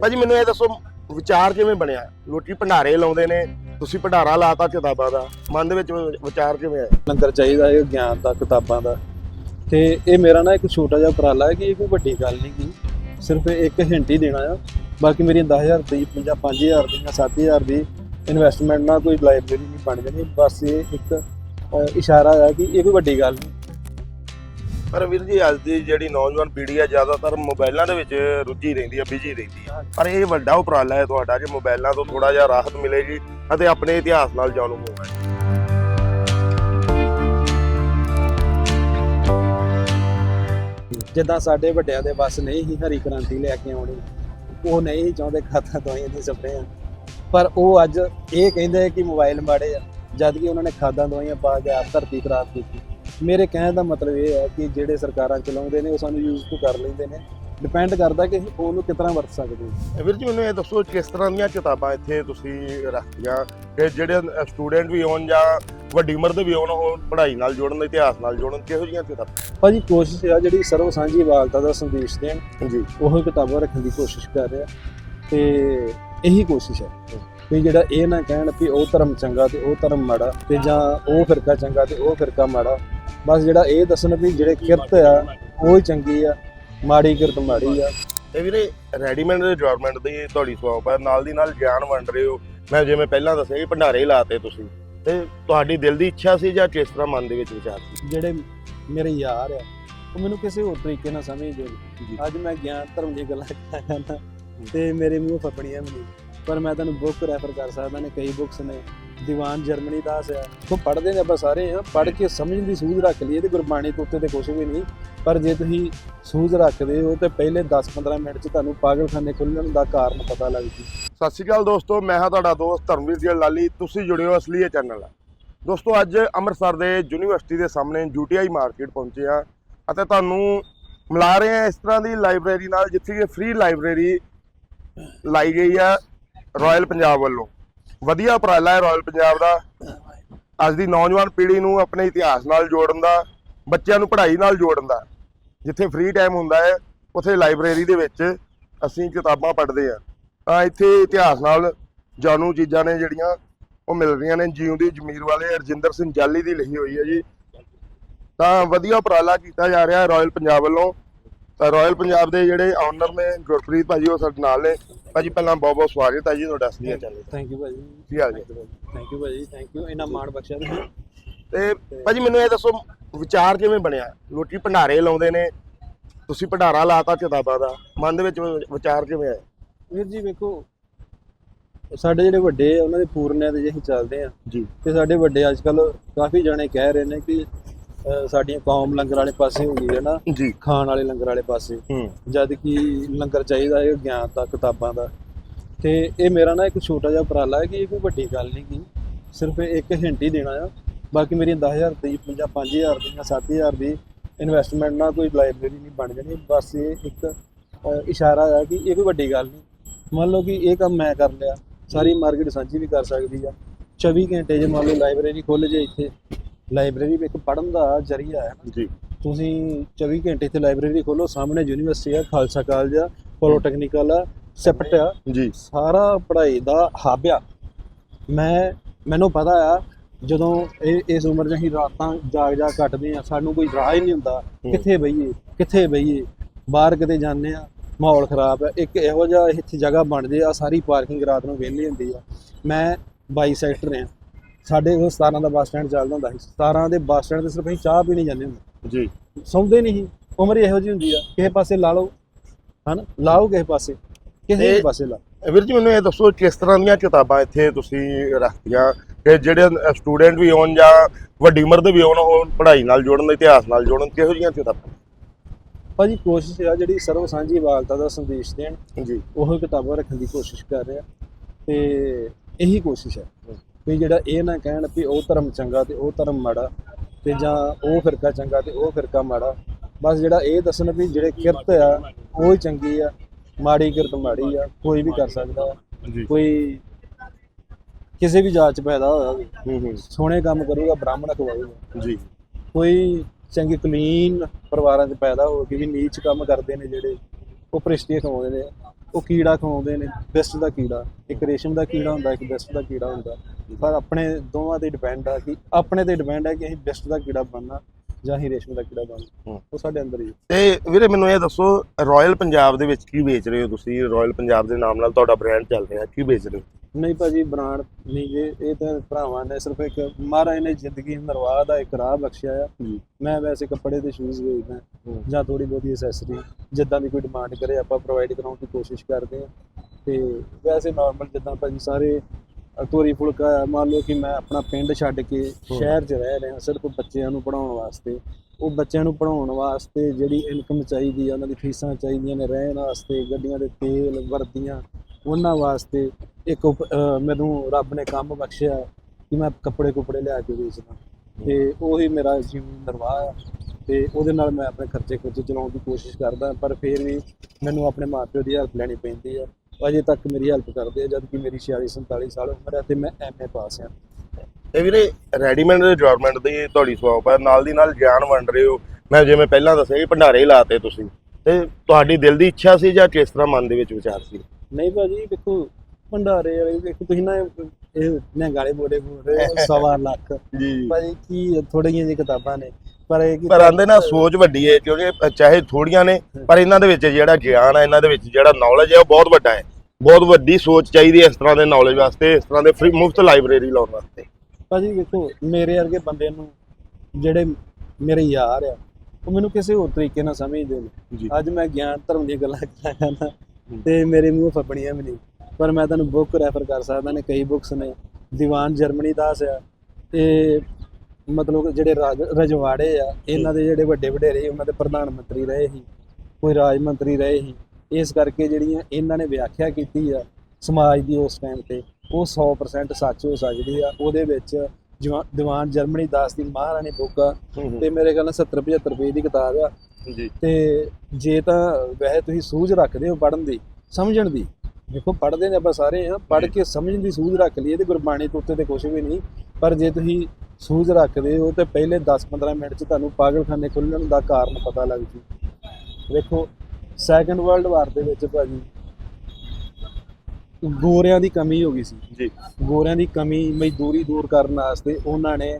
ਭਾਜੀ, ਮੈਨੂੰ ਇਹ ਦੱਸੋ, ਵਿਚਾਰ ਕਿਵੇਂ ਬਣਿਆ? ਲੋਕੀ ਭੰਡਾਰੇ ਲਾਉਂਦੇ ਨੇ, ਤੁਸੀਂ ਭੰਡਾਰਾ ਲਾਤਾ ਕਿਤਾਬਾਂ ਦਾ। ਮਨ ਦੇ ਵਿੱਚ ਵਿਚਾਰ ਕਿਵੇਂ ਆਇਆ? ਲੰਗਰ ਚਾਹੀਦਾ ਹੈ, ਗਿਆਨ ਦਾ, ਕਿਤਾਬਾਂ ਦਾ। ਤੇ ਇਹ ਮੇਰਾ ਨਾ ਇੱਕ ਛੋਟਾ ਜਿਹਾ ਉਪਰਾਲਾ ਹੈ ਕਿ ਇਹ ਕੋਈ ਵੱਡੀ ਗੱਲ ਨਹੀਂ ਕੀ ਸਿਰਫ ਇੱਕ ਹਿੰਟ ਹੀ ਦੇਣਾ ਆ। ਬਾਕੀ ਮੇਰੀਆਂ 10000 ਦੀ 5000 ਦੀ ਜਾਂ 7000 ਦੀ ਇਨਵੈਸਟਮੈਂਟ ਨਾਲ ਕੋਈ ਲਾਇਬ੍ਰੇਰੀ ਨਹੀਂ ਬਣ ਜਾਣੀ ਬਸ ਇਹ ਇੱਕ ਇਸ਼ਾਰਾ ਹੈ ਕਿ ਇਹ ਕੋਈ ਵੱਡੀ ਗੱਲ ਨਹੀਂ। ਪਰ ਵੀਰ ਜੀ ਅੱਜ ਦੀ ਜਿਹੜੀ ਨੌਜਵਾਨ ਪੀੜ੍ਹੀ ਹੈ ਜ਼ਿਆਦਾਤਰ ਮੋਬਾਈਲਾਂ ਦੇ ਵਿੱਚ ਰੁੱਝੀ ਰਹਿੰਦੀ ਹੈ ਬਿਜ਼ੀ ਰਹਿੰਦੀ ਹੈ ਪਰ ਇਹ ਵੱਡਾ ਉਪਰਾਲਾ ਹੈ ਤੁਹਾਡਾ ਕਿ ਮੋਬਾਈਲਾਂ ਤੋਂ ਥੋੜਾ ਜਿਹਾ ਰਾਹਤ ਮਿਲੇਗੀ ਅਤੇ ਆਪਣੇ ਇਤਿਹਾਸ ਨਾਲ ਜਾਣੂ ਹੋਵਾਂਗੇ ਜਿੱਦਾਂ ਸਾਡੇ ਵੱਡਿਆਂ ਦੇ ਬਸ ਨਹੀਂ ਹੀ ਹਰੀ ਕ੍ਰਾਂਤੀ ਲੈ ਕੇ ਆਉਣੀ ਉਹ ਨਹੀਂ ਚਾਹੁੰਦੇ ਖਾਤਾਂ ਦਵਾਈਆਂ ਦੇ ਸਪਰੇਆਂ ਪਰ ਉਹ ਅੱਜ ਇਹ ਕਹਿੰਦੇ ਕਿ ਮੋਬਾਈਲ ਮਾੜੇ ਆ। ਜਦ ਕਿ ਉਹਨਾਂ ਨੇ ਖਾਦਾਂ ਦਵਾਈਆਂ ਪਾ ਕੇ ਆਪ ਧਰਤੀ ਖਰਾਬ ਕੀਤੀ। ਮੇਰੇ ਕਹਿਣ ਦਾ ਮਤਲਬ ਇਹ ਹੈ ਕਿ ਜਿਹੜੇ ਸਰਕਾਰਾਂ ਚਲਾਉਂਦੇ ਨੇ ਉਹ ਸਾਨੂੰ ਯੂਜ਼ ਤੋਂ ਕਰ ਲੈਂਦੇ ਨੇ। ਡਿਪੈਂਡ ਕਰਦਾ ਕਿ ਅਸੀਂ ਉਹਨੂੰ ਕਿਸ ਤਰ੍ਹਾਂ ਵਰਤ ਸਕਦੇ ਹਾਂ। ਵੀਰ ਜੀ ਮੈਨੂੰ ਇਹ ਦੱਸੋ ਕਿਸ ਤਰ੍ਹਾਂ ਦੀਆਂ ਕਿਤਾਬਾਂ ਇੱਥੇ ਤੁਸੀਂ ਰੱਖੀਆਂ ਕਿ ਜਿਹੜੇ ਸਟੂਡੈਂਟ ਵੀ ਹੋਣ ਜਾਂ ਵੱਡੀ ਉਮਰ ਦੇ ਵੀ ਹੋਣ ਉਹ ਪੜ੍ਹਾਈ ਨਾਲ ਜੁੜਨ ਇਤਿਹਾਸ ਨਾਲ ਜੁੜਨ ਕਿਹੋ ਜਿਹੀਆਂ ਕਿਤਾਬਾਂ ਭਾਜੀ ਕੋਸ਼ਿਸ਼ ਆ ਜਿਹੜੀ ਸਰਵ ਸਾਂਝੀ ਵਾਲਤਾ ਦਾ ਸੰਦੇਸ਼ ਦੇਣ। ਜੀ। ਉਹ ਕਿਤਾਬਾਂ ਰੱਖਣ ਦੀ ਕੋਸ਼ਿਸ਼ ਕਰ ਰਿਹਾ। ਤੇ ਇਹੀ ਕੋਸ਼ਿਸ਼ ਹੈ। ਵੀ ਜਿਹੜਾ ਇਹ ਨਾ ਕਹਿਣ ਵੀ ਉਹ ਧਰਮ ਚੰਗਾ ਤੇ ਉਹ ਧਰਮ ਮਾੜਾ ਤੇ ਜਾਂ ਉਹ ਫਿਰਕਾ ਚੰਗਾ ਤੇ ਉਹ ਫਿਰਕਾ ਮਾੜਾ ਬਸ ਜਿਹੜਾ ਇਹ ਦੱਸਣ ਵੀ ਜਿਹੜੇ ਕਿਰਤ ਆ ਉਹ ਹੀ ਚੰਗੀ ਆ ਮਾੜੀ ਕਿਰਤ ਮਾੜੀ ਆ। ਇਹ ਵੀਰੇ ਰੈਡੀਮੇਡ ਗਵਰਨਮੈਂਟ ਦੀ ਤੁਹਾਡੀ ਸਵਾਪ ਹੈ ਨਾਲ ਦੀ ਨਾਲ ਗਿਆਨ ਵੰਡ ਰਹੇ ਹੋ। ਮੈਂ ਜਿਵੇਂ ਪਹਿਲਾਂ ਦੱਸਿਆ ਕਿ ਭੰਡਾਰੇ ਲਾਤੇ ਤੁਸੀਂ ਤੇ ਤੁਹਾਡੀ ਦਿਲ ਦੀ ਇੱਛਾ ਸੀ ਜਾਂ ਕਿਸ ਤਰ੍ਹਾਂ ਮਨ ਦੇ ਵਿੱਚ ਵਿਚਾਰ ਸੀ? ਜਿਹੜੇ ਮੇਰੇ ਯਾਰ ਆ ਉਹ ਮੈਨੂੰ ਕਿਸੇ ਹੋਰ ਤਰੀਕੇ ਨਾਲ ਸਮਝਦੇ ਅੱਜ ਮੈਂ ਗਿਆਨ ਧਰਮ ਦੀ ਗੱਲਾਂ ਕਰਦਾ ਤੇ ਮੇਰੇ ਮੂੰਹ ਫੱਪੜੀਆਂ ਨਹੀਂ। ਪਰ ਮੈਂ ਤੁਹਾਨੂੰ ਬੁੱਕ ਰੈਫਰ ਕਰ ਸਕਦਾ ਨੇ ਕਈ ਬੁੱਕਸ ਨੇ। ਦੀਵਾਨ ਜਰਮਨੀ ਦਾ ਆ ਉਹ ਪੜ੍ਹਦੇ ਨੇ ਆਪਾਂ ਸਾਰੇ ਆ ਪੜ੍ਹ ਕੇ ਸਮਝਣ ਦੀ ਸੂਝ ਰੱਖ ਲਈਏ ਤੇ ਗੁਰਬਾਣੀ ਤੋਂ ਉੱਤੇ ਤੇ ਕੁਝ ਵੀ ਨਹੀਂ। ਪਰ ਜੇ ਤੁਸੀਂ ਸੂਝ ਰੱਖਦੇ ਹੋ, ਤੇ ਪਹਿਲੇ 10-15 ਮਿੰਟ 'ਚ ਤੁਹਾਨੂੰ ਪਾਗਲਖਾਨੇ ਖੁੱਲਣ ਦਾ ਕਾਰਨ ਪਤਾ ਲੱਗ ਜੂ। ਸਤਿ ਸ਼੍ਰੀ ਅਕਾਲ ਦੋਸਤੋ, ਮੈਂ ਹਾਂ ਤੁਹਾਡਾ ਦੋਸਤ ਧਰਮਵੀਰ ਜੀ ਲਾਲੀ ਤੁਸੀਂ ਜੁੜੇ ਹੋ ਅਸਲੀਏ ਚੈਨਲ ਨਾਲ। ਦੋਸਤੋ, ਅੱਜ ਅੰਮ੍ਰਿਤਸਰ ਦੇ ਯੂਨੀਵਰਸਿਟੀ ਦੇ ਸਾਹਮਣੇ ਯੂਟੀਆਈ ਮਾਰਕੀਟ ਪਹੁੰਚੇ ਆ ਅਤੇ ਤੁਹਾਨੂੰ ਮਿਲਾ ਰਹੇ ਆ ਇਸ ਤਰ੍ਹਾਂ ਦੀ ਲਾਇਬ੍ਰੇਰੀ ਨਾਲ, ਜਿੱਥੇ ਕਿ ਫ੍ਰੀ ਲਾਇਬ੍ਰੇਰੀ ਲਾਈ ਗਈ ਆ। ਰਾਇਲ ਪੰਜਾਬ ਵੱਲੋਂ। ਵਧੀਆ ਉਪਰਾਲਾ ਹੈ ਰਾਇਲ ਪੰਜਾਬ ਦਾ। ਅੱਜ ਦੀ ਨੌਜਵਾਨ ਪੀੜ੍ਹੀ ਨੂੰ ਆਪਣੇ ਇਤਿਹਾਸ ਨਾਲ ਜੋੜਨ ਦਾ, ਬੱਚਿਆਂ ਨੂੰ ਪੜ੍ਹਾਈ ਨਾਲ ਜੋੜਨ ਦਾ। ਜਿੱਥੇ ਫ੍ਰੀ ਟਾਈਮ ਹੁੰਦਾ ਹੈ, ਉੱਥੇ ਲਾਇਬ੍ਰੇਰੀ ਦੇ ਵਿੱਚ ਅਸੀਂ ਕਿਤਾਬਾਂ ਪੜ੍ਹਦੇ ਆ ਤਾਂ ਇੱਥੇ ਇਤਿਹਾਸ ਨਾਲ ਜਾਣੂ ਚੀਜ਼ਾਂ ਨੇ ਜਿਹੜੀਆਂ, ਉਹ ਮਿਲ ਰਹੀਆਂ ਨੇ। ਜਿਉਂਦੀ ਜ਼ਮੀਰ ਵਾਲੇ ਅਰਜਿੰਦਰ ਸਿੰਘ ਜਾਲੀ ਦੀ ਲਿਖੀ ਹੋਈ ਹੈ ਜੀ। ਤਾਂ ਵਧੀਆ ਉਪਰਾਲਾ ਕੀਤਾ ਜਾ ਰਿਹਾ ਹੈ ਰਾਇਲ ਪੰਜਾਬ ਵੱਲੋਂ। ਤਾਂ ਰਾਇਲ ਪੰਜਾਬ ਦੇ ਜਿਹੜੇ ਓਨਰ ਨੇ ਗੁਰਪ੍ਰੀਤ ਭਾਜੀ ਉਹ ਸਾਡੇ ਨਾਲ ਨੇ। ਭਾਜੀ ਪਹਿਲਾਂ ਬਹੁਤ ਬਹੁਤ ਸਵਾਗਤ ਹੈ ਜੀ ਤੁਹਾਡਾ ਅਸਲੀ ਚੈਨਲ ਥੈਂਕ ਯੂ ਭਾਜੀ। ਕੀ ਹਾਲ ਜੀ? ਥੈਂਕ ਯੂ ਭਾਜੀ ਥੈਂਕ ਯੂ ਇਹਨਾਂ ਮਾਣ ਬਖਸ਼ਿਆ ਤੁਸੀਂ। ਤੇ ਭਾਜੀ ਮੈਨੂੰ ਇਹ ਦੱਸੋ ਵਿਚਾਰ ਕਿਵੇਂ ਬਣਿਆ? ਲੋਕੀ ਭੰਡਾਰੇ ਲਾਉਂਦੇ ਨੇ ਤੁਸੀਂ ਭੰਡਾਰਾ ਲਾਤਾ ਕਿਤਾਬਾਂ ਦਾ। ਮਨ ਦੇ ਵਿੱਚ ਵਿਚਾਰ ਕਿਵੇਂ ਆਇਆ? ਵੀਰ ਜੀ ਵੇਖੋ ਸਾਡੇ ਜਿਹੜੇ ਵੱਡੇ ਆ ਉਹਨਾਂ ਦੇ ਪੂਰਨਿਆਂ ਦੇ ਜਿਹੇ ਚੱਲਦੇ ਆ ਜੀ। ਤੇ ਸਾਡੇ ਵੱਡੇ ਅੱਜ ਕੱਲ ਕਾਫੀ ਜਣੇ ਕਹਿ ਰਹੇ ਨੇ ਕਿ ਸਾਡੀਆਂ ਕੌਮ ਲੰਗਰ ਵਾਲੇ ਪਾਸੇ ਹੋ ਗਈ ਹੈ ਨਾ ਜੀ। ਖਾਣ ਵਾਲੇ ਲੰਗਰ ਵਾਲੇ ਪਾਸੇ। ਹੂੰ। ਜਦ ਕਿ ਲੰਗਰ ਚਾਹੀਦਾ ਹੈ ਗਿਆਨ ਦਾ ਕਿਤਾਬਾਂ ਦਾ। ਤੇ ਇਹ ਮੇਰਾ ਨਾ ਇੱਕ ਛੋਟਾ ਜਿਹਾ ਉਪਰਾਲਾ ਹੈ ਕਿ ਇਹ ਕੋਈ ਵੱਡੀ ਗੱਲ ਨਹੀਂ ਕੀ ਸਿਰਫ ਇੱਕ ਹਿੰਟ ਹੀ ਦੇਣਾ ਆ। ਬਾਕੀ ਮੇਰੀਆਂ 10000 ਦੀ 5000 ਦੀ ਜਾਂ 7000 ਦੀ ਇਨਵੈਸਟਮੈਂਟ ਨਾਲ ਕੋਈ ਲਾਇਬ੍ਰੇਰੀ ਨਹੀਂ ਬਣ ਜਾਣੀ। ਬਸ ਇਹ ਇੱਕ ਇਸ਼ਾਰਾ ਹੈ ਕਿ ਇਹ ਕੋਈ ਵੱਡੀ ਗੱਲ ਨਹੀਂ। ਮੰਨ ਲਓ ਕਿ ਇਹ ਕੰਮ ਮੈਂ ਕਰ ਲਿਆ। ਸਾਰੀ ਮਾਰਕੀਟ ਸਾਂਝੀ ਵੀ ਕਰ ਸਕਦੀ ਆ। 24 ਘੰਟੇ ਜੇ ਮੰਨ ਲਓ ਲਾਇਬ੍ਰੇਰੀ ਖੁੱਲ ਜੇ ਇੱਥੇ ਲਾਇਬ੍ਰੇਰੀ ਵੀ ਇੱਕ ਪੜ੍ਹਨ ਦਾ ਜ਼ਰੀਆ ਹੈ। ਜੀ। ਤੁਸੀਂ 24 ਘੰਟੇ ਇੱਥੇ ਲਾਇਬ੍ਰੇਰੀ ਖੋਲੋ ਸਾਹਮਣੇ ਯੂਨੀਵਰਸਿਟੀ ਆ ਖਾਲਸਾ ਕਾਲਜ ਆ ਪੋਲੋਟੈਕਨੀਕਲ ਆ ਸੈਪਟ ਆ। ਜੀ। ਸਾਰਾ ਪੜ੍ਹਾਈ ਦਾ ਹੱਬ ਆ ਮੈਂ ਮੈਨੂੰ ਪਤਾ ਆ ਜਦੋਂ ਇਹ ਇਸ ਉਮਰ 'ਚ ਅਸੀਂ ਰਾਤਾਂ ਜਾਗ ਜਾਗ ਕੱਟਦੇ ਆ ਸਾਨੂੰ ਕੋਈ ਰਾਹ ਹੀ ਨਹੀਂ ਹੁੰਦਾ। ਕਿੱਥੇ ਬਈਏ ਕਿੱਥੇ ਬਈਏ? ਬਾਹਰ ਕਿਤੇ ਜਾਂਦੇ ਆ ਮਾਹੌਲ ਖਰਾਬ ਹੈ ਇੱਕ ਇਹੋ ਜਿਹਾ ਇੱਥੇ ਜਗ੍ਹਾ ਬਣ ਜੇ ਆ ਸਾਰੀ ਪਾਰਕਿੰਗ ਰਾਤ ਨੂੰ ਵਿਹਲੀ ਹੁੰਦੀ ਆ। ਮੈਂ 22 ਸੈਕਟਰ ਆ। ਸਾਡੇ ਕੋਲ 17 ਦਾ ਬੱਸ ਸਟੈਂਡ ਚੱਲਦਾ ਹੁੰਦਾ ਸੀ। 17 ਦੇ ਬੱਸ ਸਟੈਂਡ ਤੇ ਸਿਰਫ ਅਸੀਂ ਚਾਹ ਪੀਣੀ ਜਾਂਦੇ ਹੁੰਦੇ ਜੀ। ਸੌਂਦੇ ਨਹੀਂ। ਉਮਰ ਇਹੋ ਜਿਹੀ ਹੁੰਦੀ ਆ। ਕਿਸੇ ਪਾਸੇ ਲਾ ਲਓ ਹਨਾ? ਲਾਓ ਕਿਸੇ ਪਾਸੇ। ਕਿਸੇ ਵੀ ਪਾਸੇ ਲਾ ਵੀਰ ਜੀ ਮੈਨੂੰ ਇਹ ਦੱਸੋ ਕਿਸ ਤਰ੍ਹਾਂ ਦੀਆਂ ਕਿਤਾਬਾਂ ਇੱਥੇ ਤੁਸੀਂ ਰੱਖੀਆਂ ਕਿ ਜਿਹੜੇ ਸਟੂਡੈਂਟ ਵੀ ਹੋਣ ਜਾਂ ਵੱਡੀ ਉਮਰ ਦੇ ਵੀ ਹੋਣ ਉਹ ਪੜ੍ਹਾਈ ਨਾਲ ਜੁੜਨ ਇਤਿਹਾਸ ਨਾਲ ਜੁੜਨ ਕਿਹੋ ਜਿਹੀਆਂ ਕਿਤਾਬਾਂ? ਭਾਜੀ ਕੋਸ਼ਿਸ਼ ਆ ਜਿਹੜੀ ਸਰਵ ਸਾਂਝੀ ਵਾਲਤਾ ਦਾ ਸੰਦੇਸ਼ ਦੇਣ ਜੀ। ਉਹ ਕਿਤਾਬਾਂ ਰੱਖਣ ਦੀ ਕੋਸ਼ਿਸ਼ ਕਰ ਰਿਹਾ। ਤੇ ਇਹੀ ਕੋਸ਼ਿਸ਼ ਹੈ। ਵੀ ਜਿਹੜਾ ਇਹ ਨਾ ਕਹਿਣ ਵੀ ਉਹ ਧਰਮ ਚੰਗਾ ਤੇ ਉਹ ਧਰਮ ਮਾੜਾ ਤੇ ਜਾਂ ਉਹ ਫਿਰਕਾ ਚੰਗਾ ਤੇ ਉਹ ਫਿਰਕਾ ਮਾੜਾ ਬਸ ਜਿਹੜਾ ਇਹ ਦੱਸਣ ਵੀ ਜਿਹੜੇ ਕਿਰਤ ਆ ਉਹ ਹੀ ਚੰਗੀ ਆ ਮਾੜੀ ਕਿਰਤ ਮਾੜੀ ਆ ਕੋਈ ਵੀ ਕਰ ਸਕਦਾ ਆ। ਕੋਈ ਕਿਸੇ ਵੀ ਜਾਤ ਚ ਪੈਦਾ ਹੋਇਆ ਹੋਵੇ ਹੂੰ ਹੂੰ। ਸੋਹਣੇ ਕੰਮ ਕਰੂਗਾ ਬ੍ਰਾਹਮਣ ਖਵਾਊਗਾ। ਜੀ। ਕੋਈ ਚੰਗੇ ਕਲੀਨ ਪਰਿਵਾਰਾਂ 'ਚ ਪੈਦਾ ਹੋ ਕੇ ਵੀ ਨੀਚ ਕੰਮ ਕਰਦੇ ਨੇ ਜਿਹੜੇ ਉਹ ਭ੍ਰਿਸ਼ਟੀਆਂ ਖਵਾਉਂਦੇ ਨੇ। ਉਹ ਕੀੜਾ ਖਵਾਉਂਦੇ ਨੇ ਬਿਸਟ ਦਾ ਕੀੜਾ। ਇੱਕ ਰੇਸ਼ਮ ਦਾ ਕੀੜਾ ਹੁੰਦਾ ਇੱਕ ਬਿਸਟ ਦਾ ਕੀੜਾ ਹੁੰਦਾ। ਪਰ ਆਪਣੇ ਦੋਵਾਂ ਤੇ ਡਿਪੈਂਡ ਆ ਕਿ ਆਪਣੇ ਤੇ ਡਿਪੈਂਡ ਹੈ ਕਿ ਅਸੀਂ ਬਿਸਟ ਦਾ ਕੀੜਾ ਬਣਨਾ ਜਾਂ ਅਸੀਂ ਰੇਸ਼ਮ ਦਾ ਕੀੜਾ ਬਣਨਾ। ਹੂੰ। ਉਹ ਸਾਡੇ ਅੰਦਰ ਹੀ ਹੈ। ਤੇ ਵੀਰੇ ਮੈਨੂੰ ਇਹ ਦੱਸੋ ਰਾਇਲ ਪੰਜਾਬ ਦੇ ਵਿੱਚ ਕੀ ਵੇਚ ਰਹੇ ਹੋ ਤੁਸੀਂ? ਰਾਇਲ ਪੰਜਾਬ ਦੇ ਨਾਮ ਨਾਲ ਤੁਹਾਡਾ ਬ੍ਰਾਂਡ ਚੱਲ ਰਿਹਾ ਕੀ ਵੇਚ ਰਹੇ ਹੋ? ਨਹੀਂ ਭਾਜੀ ਬ੍ਰਾਂਡ ਨਹੀਂ ਜੇ ਇਹ ਤਾਂ ਭਰਾਵਾਂ ਨੇ ਸਿਰਫ ਇੱਕ ਮਹਾਰਾਜ ਨੇ ਜ਼ਿੰਦਗੀ ਨਿਰਵਾਹ ਦਾ ਇੱਕ ਰਾਹ ਬਖਸ਼ਿਆ ਆ। ਮੈਂ ਵੈਸੇ ਕੱਪੜੇ ਤੇ ਸ਼ੂਜ਼ ਵੇਚਦਾ। ਜਾਂ ਥੋੜੀ ਬਹੁਤੀ ਐਸੈਸਰੀ ਜਿੱਦਾਂ ਦੀ ਕੋਈ ਡਿਮਾਂਡ ਕਰੇ ਆਪਾਂ ਪ੍ਰੋਵਾਈਡ ਕਰਾਉਣ ਦੀ ਕੋਸ਼ਿਸ਼ ਕਰਦੇ ਆ। ਤੇ ਵੈਸੇ ਨਾਰਮਲ ਜਿੱਦਾਂ ਭਾਜੀ ਸਾਰੇ ਤੋਰੀ ਫੁਲਕਾ ਮੰਨ ਲਓ ਕਿ ਮੈਂ ਆਪਣਾ ਪਿੰਡ ਛੱਡ ਕੇ ਸ਼ਹਿਰ 'ਚ ਰਹਿ ਰਿਹਾ ਸਿਰਫ ਬੱਚਿਆਂ ਨੂੰ ਪੜਾਉਣ ਵਾਸਤੇ। ਉਹ ਬੱਚਿਆਂ ਨੂੰ ਪੜਾਉਣ ਵਾਸਤੇ ਜਿਹੜੀ ਇਨਕਮ ਚਾਹੀਦੀ ਆ ਉਹਨਾਂ ਦੀ ਫੀਸਾਂ ਚਾਹੀਦੀਆਂ ਨੇ ਰਹਿਣ ਵਾਸਤੇ ਗੱਡੀਆਂ ਦੇ ਤੇਲ ਵਰਦੀਆਂ ਉਹਨਾਂ ਵਾਸਤੇ ਇੱਕ ਮੈਨੂੰ ਰੱਬ ਨੇ ਕੰਮ ਬਖਸ਼ਿਆ ਕਿ ਮੈਂ ਕੱਪੜੇ ਕੁਪੜੇ ਲਿਆ ਕੇ ਵੇਚਦਾ ਤੇ ਉਹੀ ਮੇਰਾ ਜੀਵਨ ਨਿਰਵਾਹ ਆ। ਤੇ ਉਹਦੇ ਨਾਲ ਮੈਂ ਆਪਣੇ ਖਰਚੇ ਖੁਰਚੇ ਚਲਾਉਣ ਦੀ ਕੋਸ਼ਿਸ਼ ਕਰਦਾ ਪਰ ਫਿਰ ਵੀ ਮੈਨੂੰ ਆਪਣੇ ਮਾਪਿਓ ਦੀ ਹੈਲਪ ਲੈਣੀ ਪੈਂਦੀ ਆ। ਅਜੇ ਤੱਕ ਮੇਰੀ ਹੈਲਪ ਕਰਦੇ ਆ ਜਦ ਕਿ ਮੇਰੀ 46 47 ਸਾਲ ਉਮਰ ਹੈ ਤੇ ਮੈਂ ਐਮਏ ਪਾਸ ਆ। ਇਹ ਵੀਰੇ ਰੈਡੀਮੇਡ ਗਵਰਨਮੈਂਟ ਦੀ ਤੁਹਾਡੀ ਸਵਾਪ ਹੈ ਨਾਲ ਦੀ ਨਾਲ ਗਿਆਨ ਵੰਡ ਰਹੇ ਹੋ। ਮੈਂ ਜਿਵੇਂ ਪਹਿਲਾਂ ਦੱਸਿਆ ਕਿ ਭੰਡਾਰੇ ਲਾਤੇ ਤੁਸੀਂ। ਤੇ ਤੁਹਾਡੀ ਦਿਲ ਦੀ ਇੱਛਾ ਸੀ ਜਾਂ ਕਿਸ ਤਰ੍ਹਾਂ ਮਨ ਦੇ ਵਿੱਚ ਵਿਚਾਰ ਸੀ? ਨਹੀਂ ਭਾਜੀ ਦੇਖੋ ਭੰਡਾਰੇ ਵਾਲੇ ਦੇਖੋ ਤੁਸੀਂ ਨਾ ਇਹ- ਇਹ ਨਿਹੰਗਾਲੇ ਬੋਲੇ ਬੋਲ ਰਹੇ ਹੋ ਸਵਾ ਲੱਖ। ਜੀ। ਭਾਜੀ ਕੀ ਥੋੜੀਆਂ ਜਿਹੀ ਕਿਤਾਬਾਂ ਨੇ। ਪਰ ਇਹ ਕਿ ਪਰ ਆਂਦੇ ਨਾ ਸੋਚ ਵੱਡੀ ਹੈ ਕਿਉਂਕਿ ਚਾਹੇ ਥੋੜੀਆਂ ਨੇ ਪਰ ਇਹਨਾਂ ਦੇ ਵਿੱਚ ਜਿਹੜਾ ਗਿਆਨ ਹੈ ਇਹਨਾਂ ਦੇ ਵਿੱਚ ਜਿਹੜਾ ਨੌਲੇਜ ਹੈ ਉਹ ਬਹੁਤ ਵੱਡਾ ਹੈ ਬਹੁਤ ਵੱਡੀ ਸੋਚ ਚਾਹੀਦੀ ਹੈ ਇਸ ਤਰ੍ਹਾਂ ਦੇ ਨੌਲੇਜ ਵਾਸਤੇ ਇਸ ਤਰ੍ਹਾਂ ਦੇ ਫ੍ਰੀ ਮੁਫਤ ਲਾਇਬ੍ਰੇਰੀ ਲਾਉਣ ਵਾਸਤੇ। ਭਾਜੀ ਵੇਖੋ ਮੇਰੇ ਵਰਗੇ ਬੰਦੇ ਨੂੰ ਜਿਹੜੇ ਮੇਰੇ ਯਾਰ ਆ ਉਹ ਮੈਨੂੰ ਕਿਸੇ ਹੋਰ ਤਰੀਕੇ ਨਾਲ ਸਮਝਦੇ ਨੇ। ਅੱਜ ਮੈਂ ਗਿਆਨ ਧਰਮ ਦੀਆਂ ਗੱਲਾਂ ਕਰਾਂ ਤੇ ਮੇਰੇ ਮੂੰਹ ਫੱਪਣੀਆਂ ਵੀ ਨਹੀਂ। ਪਰ ਮੈਂ ਤੁਹਾਨੂੰ ਬੁੱਕ ਰੈਫਰ ਕਰ ਸਕਦਾ ਨੇ ਕਈ ਬੁੱਕਸ ਨੇ। ਦੀਵਾਨ ਜਰਮਨੀ ਦਾਸ ਆ ਤੇ ਮਤਲਬ ਜਿਹੜੇ ਰਾਜ ਰਜਵਾੜੇ ਆ ਇਹਨਾਂ ਦੇ ਜਿਹੜੇ ਵੱਡੇ ਵਡੇਰੇ ਉਹਨਾਂ ਦੇ ਪ੍ਰਧਾਨ ਮੰਤਰੀ ਰਹੇ ਸੀ ਕੋਈ ਰਾਜ ਮੰਤਰੀ ਰਹੇ ਸੀ। ਇਸ ਕਰਕੇ ਜਿਹੜੀਆਂ ਇਹਨਾਂ ਨੇ ਵਿਆਖਿਆ ਕੀਤੀ ਆ ਸਮਾਜ ਦੀ ਉਸ ਟਾਈਮ ਤੇ ਉਹ 100% ਸੱਚ ਹੋ ਸਕਦੀ ਆ। ਉਹਦੇ ਵਿੱਚ ਦੀਵਾਨ ਜਰਮਨੀ ਦਾਸ ਦੀ ਮਹਾਰਾਣੀ ਬੁੱਕ ਆ ਤੇ ਮੇਰੇ ਖਿਆਲ ਨਾਲ 70 75 ਪੇਜ ਦੀ ਕਿਤਾਬ ਆ। ਜੀ। ਤੇ ਜੇ ਤਾਂ ਵੈਸੇ ਤੁਸੀਂ ਸੂਝ ਰੱਖਦੇ ਹੋ ਪੜਨ ਦੀ ਸਮਝਣ ਦੀ ਦੇਖੋ ਪੜਦੇ ਨੇ ਆਪਾਂ ਸਾਰੇ ਆ ਪੜ ਕੇ ਸਮਝਣ ਦੀ ਸੂਝ ਰੱਖ ਲਈਏ ਤੇ ਗੁਰਬਾਣੀ ਤੋਂ ਉੱਤੇ ਤੇ ਕੁਝ ਵੀ ਨਹੀਂ। ਪਰ ਜੇ ਤੁਸੀਂ ਸੂਝ ਰੱਖਦੇ ਹੋ ਤੇ ਪਹਿਲੇ 10-15 ਮਿੰਟ 'ਚ ਤੁਹਾਨੂੰ ਪਾਗਲਖਾਨੇ ਖੁੱਲਣ ਦਾ ਕਾਰਨ ਪਤਾ ਲੱਗ ਜੂ। ਵੇਖੋ ਸੈਕੰਡ ਵਰਲਡ ਵਾਰ ਦੇ ਵਿੱਚ ਭਾਜੀ ਗੋਰਿਆਂ ਦੀ ਕਮੀ ਹੋ ਗਈ ਸੀ। ਜੀ। ਗੋਰਿਆਂ ਦੀ ਕਮੀ ਮਜ਼ਦੂਰੀ ਦੂਰ ਕਰਨ ਵਾਸਤੇ ਉਹਨਾਂ ਨੇ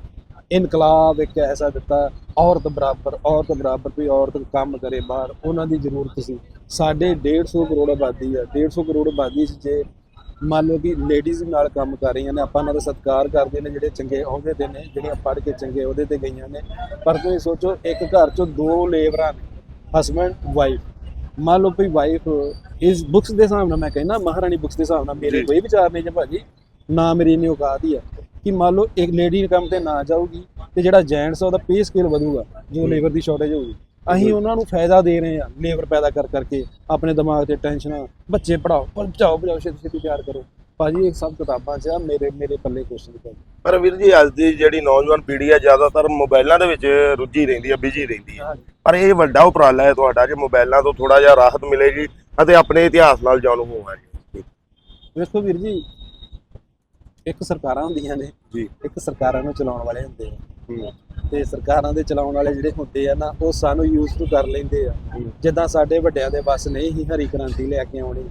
ਇਨਕਲਾਬ ਇੱਕ ਐਸਾ ਦਿੱਤਾ ਔਰਤ ਬਰਾਬਰ ਔਰਤ ਬਰਾਬਰ ਵੀ ਔਰਤ ਕੰਮ ਕਰੇ ਬਾਹਰ ਉਹਨਾਂ ਦੀ ਜ਼ਰੂਰਤ ਸੀ। ਸਾਡੇ 150 ਕਰੋੜ ਆਬਾਦੀ ਹੈ 150 ਕਰੋੜ ਆਬਾਦੀ 'ਚ ਜੇ ਮੰਨ ਲਓ ਕਿ ਲੇਡੀਜ਼ ਨਾਲ ਕੰਮ ਕਰ ਰਹੀਆਂ ਨੇ ਆਪਾਂ ਉਹਨਾਂ ਦਾ ਸਤਿਕਾਰ ਕਰਦੇ ਨੇ ਜਿਹੜੇ ਚੰਗੇ ਅਹੁਦੇ ਤੇ ਨੇ ਜਿਹੜੀਆਂ ਪੜ ਕੇ ਚੰਗੇ ਅਹੁਦੇ ਤੇ ਗਈਆਂ ਨੇ। ਪਰ ਤੁਸੀਂ ਸੋਚੋ ਇੱਕ ਘਰ 'ਚੋਂ ਦੋ ਲੇਬਰਾਂ ਨੇ ਹਸਬੰਡ ਵਾਈਫ ਮੰਨ ਲਓ ਵੀ ਵਾਈਫ ਇਸ ਬੁੱਕਸ ਦੇ ਹਿਸਾਬ ਨਾਲ ਮੈਂ ਕਹਿੰਦਾ ਮਹਾਰਾਣੀ ਬੁੱਕਸ ਦੇ ਹਿਸਾਬ ਨਾਲ ਮੇਰੇ ਕੋਈ ਵਿਚਾਰ ਨਹੀਂ ਜੇ ਭਾਜੀ ਨਾ ਮੇਰੀ ਇੰਨੀ ਔਕਾਤ ਹੀ ਆ। ਕਿ ਮੰਨ ਲਓ ਇੱਕ ਲੇਡੀ ਕੰਮ ਤੇ ਨਾ ਜਾਊਗੀ ਤੇ ਜਿਹੜਾ ਜੈਂਟਸ ਆ ਉਹਦਾ ਪੇ ਸਕੇਲ ਵਧੂਗਾ ਜੋ ਜੀ। ਲੇਬਰ ਦੀ ਸ਼ਾਰਟੇਜ ਹੋਊਗੀ। ਅਸੀਂ ਉਹਨਾਂ ਨੂੰ ਫਾਇਦਾ ਦੇ ਰਹੇ ਆ ਲੇਬਰ ਪੈਦਾ ਕਰ ਕਰਕੇ ਆਪਣੇ ਦਿਮਾਗ ਤੇ ਟੈਨਸ਼ਨਾਂ ਬੱਚੇ ਪੜਾਓ ਪੜਾਓ ਪੜਾਓ ਛੇਤੀ ਛੇਤੀ ਤਿਆਰ ਕਰੋ। ਭਾਜੀ ਇਹ ਸਭ ਕਿਤਾਬਾਂ 'ਚ ਆ ਮੇਰੇ ਮੇਰੇ ਪੱਲੇ ਕੁਛ ਨਹੀਂ ਭਾਜੀ। ਪਰ ਵੀਰ ਜੀ ਅੱਜ ਦੀ ਜਿਹੜੀ ਨੌਜਵਾਨ ਪੀੜ੍ਹੀ ਹੈ ਜ਼ਿਆਦਾਤਰ ਮੋਬਾਈਲਾਂ ਦੇ ਵਿੱਚ ਰੁੱਝੀ ਰਹਿੰਦੀ ਹੈ ਬਿਜ਼ੀ ਰਹਿੰਦੀ ਹੈ ਪਰ ਇਹ ਵੱਡਾ ਉਪਰਾਲਾ ਹੈ ਤੁਹਾਡਾ ਕਿ ਮੋਬਾਈਲਾਂ ਤੋਂ ਥੋੜਾ ਜਿਹਾ ਰਾਹਤ ਮਿਲੇਗੀ ਅਤੇ ਆਪਣੇ ਇਤਿਹਾਸ ਨਾਲ ਜਾਣੂ ਹੋਵਾਂਗੇ ਵੇਖੋ ਵੀਰ ਜੀ ਇੱਕ ਸਰਕਾਰਾਂ ਹੁੰਦੀਆਂ ਨੇ ਜੀ। ਇੱਕ ਸਰਕਾਰਾਂ ਨੂੰ ਚਲਾਉਣ ਵਾਲੇ ਹੁੰਦੇ ਆ। ਤੇ ਸਰਕਾਰਾਂ ਦੇ ਚਲਾਉਣ ਵਾਲੇ ਜਿਹੜੇ ਹੁੰਦੇ ਆ ਨਾ ਉਹ ਸਾਨੂੰ ਯੂਜ਼ ਟੂ ਕਰ ਲੈਂਦੇ ਆ। ਜਿੱਦਾਂ ਸਾਡੇ ਵੱਡਿਆਂ ਦੇ ਬਸ ਨਹੀਂ ਹੀ ਹਰੀ ਕ੍ਰਾਂਤੀ ਲੈ ਕੇ ਆਉਣੀ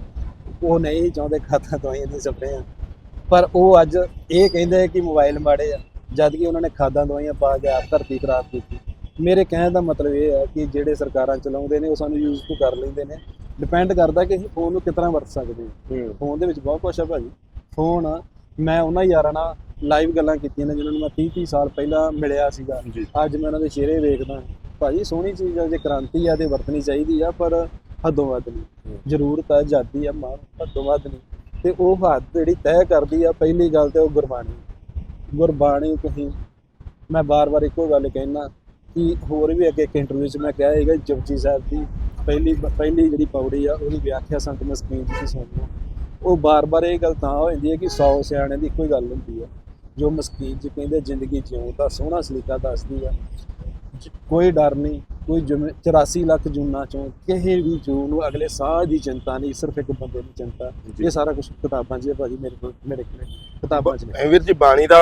ਉਹ ਨਹੀਂ ਚਾਹੁੰਦੇ ਖਾਤਾ ਦਵਾਈਆਂ ਦੀ ਸਪਰੇਆਂ ਪਰ ਉਹ ਅੱਜ ਇਹ ਕਹਿੰਦੇ ਆ ਕਿ ਮੋਬਾਈਲ ਮਾੜੇ ਆ ਜਦ ਕਿ ਉਹਨਾਂ ਨੇ ਖਾਦਾਂ ਦਵਾਈਆਂ ਪਾ ਕੇ ਆਪ ਧਰਤੀ ਖਰਾਬ ਕੀਤੀ। ਮੇਰੇ ਕਹਿਣ ਦਾ ਮਤਲਬ ਇਹ ਹੈ ਕਿ ਜਿਹੜੇ ਸਰਕਾਰਾਂ ਚਲਾਉਂਦੇ ਨੇ ਉਹ ਸਾਨੂੰ ਯੂਜ਼ ਟੂ ਕਰ ਲੈਂਦੇ ਨੇ। ਡਿਪੈਂਡ ਕਰਦਾ ਕਿ ਅਸੀਂ ਫੋਨ ਨੂੰ ਕਿਤਨਾ ਵਰਤ ਸਕਦੇ ਹਾਂ। ਫੋਨ ਦੇ ਵਿੱਚ ਬਹੁਤ ਕੁਛ ਹੈ ਭਾਜੀ। ਫੋਨ ਮੈਂ ਉਹਨਾਂ ਯਾਰਾਂ ਨਾਲ ਲਾਈਵ ਗੱਲਾਂ ਕੀਤੀਆਂ ਨੇ ਜਿਨ੍ਹਾਂ ਨੂੰ ਮੈਂ 30 30 ਸਾਲ ਪਹਿਲਾਂ ਮਿਲਿਆ ਸੀਗਾ। ਅੱਜ ਮੈਂ ਉਹਨਾਂ ਦੇ ਚਿਹਰੇ ਵੇਖਦਾ ਭਾਜੀ ਸੋਹਣੀ ਚੀਜ਼ ਆ ਜੇ ਕ੍ਰਾਂਤੀ ਆ ਤੇ ਵਰਤਣੀ ਚਾਹੀਦੀ ਆ ਪਰ ਹੱਦੋਂ ਵੱਧ ਨਹੀਂ। ਜ਼ਰੂਰਤ ਆ ਆਜ਼ਾਦੀ ਆ ਮਾਂ ਹੱਦੋਂ ਵੱਧ ਨਹੀਂ। ਤੇ ਉਹ ਹੱਦ ਜਿਹੜੀ ਤੈਅ ਕਰਦੀ ਆ ਪਹਿਲੀ ਗੱਲ ਤੇ ਉਹ ਗੁਰਬਾਣੀ। ਗੁਰਬਾਣੀ ਤੁਸੀਂ ਮੈਂ ਬਾਰ-ਬਾਰ ਇੱਕੋ ਗੱਲ ਕਹਿਣਾ ਕਿ ਹੋਰ ਵੀ ਅੱਗੇ ਇੱਕ ਇੰਟਰਵਿਊ 'ਚ ਮੈਂ ਕਿਹਾ ਹੈਗਾ ਜਪਜੀ ਸਾਹਿਬ ਦੀ ਪਹਿਲੀ ਪਹਿਲੀ ਜਿਹੜੀ ਪੌੜੀ ਆ ਉਹਦੀ ਵਿਆਖਿਆ ਸੰਤ ਮਸਕੀਨ ਜੀ ਸੁਣੋ ਉਹ ਬਾਰ-ਬਾਰ ਇਹ ਗੱਲ ਤਾਂ ਹੋ ਜਾਂਦੀ ਹੈ ਕਿ 100 ਸਿਆਣਿਆਂ ਦੀ ਇੱਕੋ ਹੀ ਗੱਲ ਹੁੰਦੀ ਹੈ। ਜੋ ਮਸਕੀਨ 'ਚ ਕਹਿੰਦੇ ਜ਼ਿੰਦਗੀ ਜਿਉਣ ਦਾ ਸੋਹਣਾ ਸਲੀਕਾ ਦੱਸਦੀ ਆ। ਕੋਈ ਡਰ ਨਹੀਂ ਕੋਈ ਜਿਵੇਂ 84 ਲੱਖ ਜੂਨਾਂ ਚੋਂ ਕਿਸੇ ਵੀ ਜੂਨ ਨੂੰ ਅਗਲੇ ਸਾਹ ਦੀ ਚਿੰਤਾ ਨਹੀਂ ਸਿਰਫ ਇੱਕ ਬੰਦੇ ਦੀ ਚਿੰਤਾ। ਇਹ ਸਾਰਾ ਕੁਝ ਕਿਤਾਬਾਂ 'ਚ ਹੈ ਭਾਜੀ ਮੇਰੇ ਕੋਲ ਮੇਰੇ ਕੋਲ ਕਿਤਾਬਾਂ 'ਚ ਨੇ ਵੀਰ ਜੀ ਬਾਣੀ ਦਾ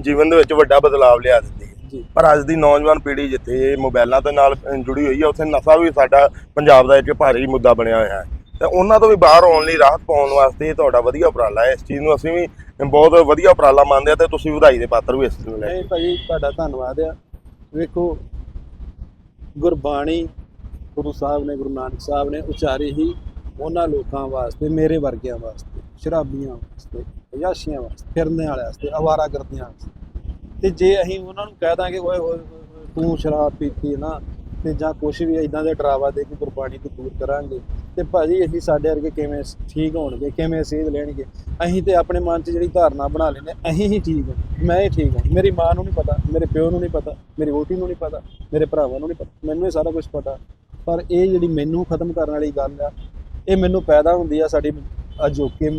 ਜੀਵਨ ਦੇ ਵਿੱਚ ਵੱਡਾ ਬਦਲਾਵ ਲਿਆ ਦਿੰਦੀ ਹੈ। ਜੀ। ਪਰ ਅੱਜ ਦੀ ਨੌਜਵਾਨ ਪੀੜ੍ਹੀ ਜਿੱਥੇ ਮੋਬਾਈਲਾਂ ਦੇ ਨਾਲ ਜੁੜੀ ਹੋਈ ਹੈ ਉੱਥੇ ਨਸ਼ਾ ਵੀ ਸਾਡਾ ਪੰਜਾਬ ਦਾ ਇੱਕ ਭਾਰੀ ਮੁੱਦਾ ਬਣਿਆ ਹੋਇਆ ਹੈ। ਤੇ ਉਹਨਾਂ ਤੋਂ ਵੀ ਬਾਹਰ ਆਉਣ ਲਈ ਰਾਹਤ ਪਾਉਣ ਵਾਸਤੇ ਇਹ ਤੁਹਾਡਾ ਵਧੀਆ ਉਪਰਾਲਾ ਹੈ। ਇਸ ਚੀਜ਼ ਨੂੰ ਅਸੀਂ ਵੀ ਬਹੁਤ ਵਧੀਆ ਉਪਰਾਲਾ ਮੰਨਦੇ ਆ ਤੇ ਤੁਸੀਂ ਵਧਾਈ ਦੇ ਪਾਤਰ ਵੀ ਇਸ ਚੀਜ਼ ਨੂੰ ਲੈ ਨਹੀਂ ਭਾਜੀ ਤੁਹਾਡਾ ਧੰਨਵਾਦ ਆ। ਵੇਖੋ ਗੁਰਬਾਣੀ ਗੁਰੂ ਸਾਹਿਬ ਨੇ ਗੁਰੂ ਨਾਨਕ ਸਾਹਿਬ ਨੇ ਉਚਾਰੀ ਹੀ ਉਹਨਾਂ ਲੋਕਾਂ ਵਾਸਤੇ ਮੇਰੇ ਵਰਗਿਆਂ ਵਾਸਤੇ ਸ਼ਰਾਬੀਆਂ ਵਾਸਤੇ ਯਾਸ਼ੀਆਂ ਵਾਸਤੇ ਫਿਰਨ ਵਾਲਿਆਂ ਵਾਸਤੇ ਅਵਾਰਾ ਕਰਦਿਆਂ ਵਾਸਤੇ। ਤੇ ਜੇ ਅਸੀਂ ਉਹਨਾਂ ਨੂੰ ਕਹਿ ਦਾਂਗੇ ਓਏ ਹੋਏ, ਤੂੰ ਸ਼ਰਾਬ ਪੀਤੀ ਨਾ ਤੇ ਜਾਂ ਕੁਝ ਵੀ ਇਦਾਂ ਦੇ ਡਰਾਵਾ ਦੇ ਕੇ ਗੁਰਬਾਣੀ ਤੋਂ ਦੂਰ ਕਰਾਂਗੇ। ਤੇ ਭਾਜੀ ਅਸੀਂ ਸਾਡੇ ਵਰਗੇ ਕਿਵੇਂ ਠੀਕ ਹੋਣਗੇ ਕਿਵੇਂ ਸੇਧ ਲੈਣਗੇ? ਅਸੀਂ ਤੇ ਆਪਣੇ ਮਨ 'ਚ ਜਿਹੜੀ ਧਾਰਨਾ ਬਣਾ ਲੈਨੇ ਅਸੀਂ ਹੀ ਠੀਕ ਹਾਂ। ਮੈਂ ਹੀ ਠੀਕ ਹਾਂ। ਮੇਰੀ ਮਾਂ ਨੂੰ ਨਹੀਂ ਪਤਾ ਮੇਰੇ ਪਿਓ ਨੂੰ ਨਹੀਂ ਪਤਾ ਮੇਰੀ ਵੋਟੀ ਨੂੰ ਨਹੀਂ ਪਤਾ ਮੇਰੇ ਭਰਾਵਾਂ ਨੂੰ ਨਹੀਂ ਪਤਾ। ਮੈਨੂੰ ਇਹ ਸਾਰਾ ਕੁਝ ਪਤਾ। ਪਰ ਇਹ ਜਿਹੜੀ ਮੈਨੂੰ ਖਤਮ ਕਰਨ ਵਾਲੀ ਗੱਲ ਆ ਇਹ ਮੈਨੂੰ ਪੈਦਾ ਹੁੰਦੀ ਆ ਸਾਡੀ ਅਜੋਕੇ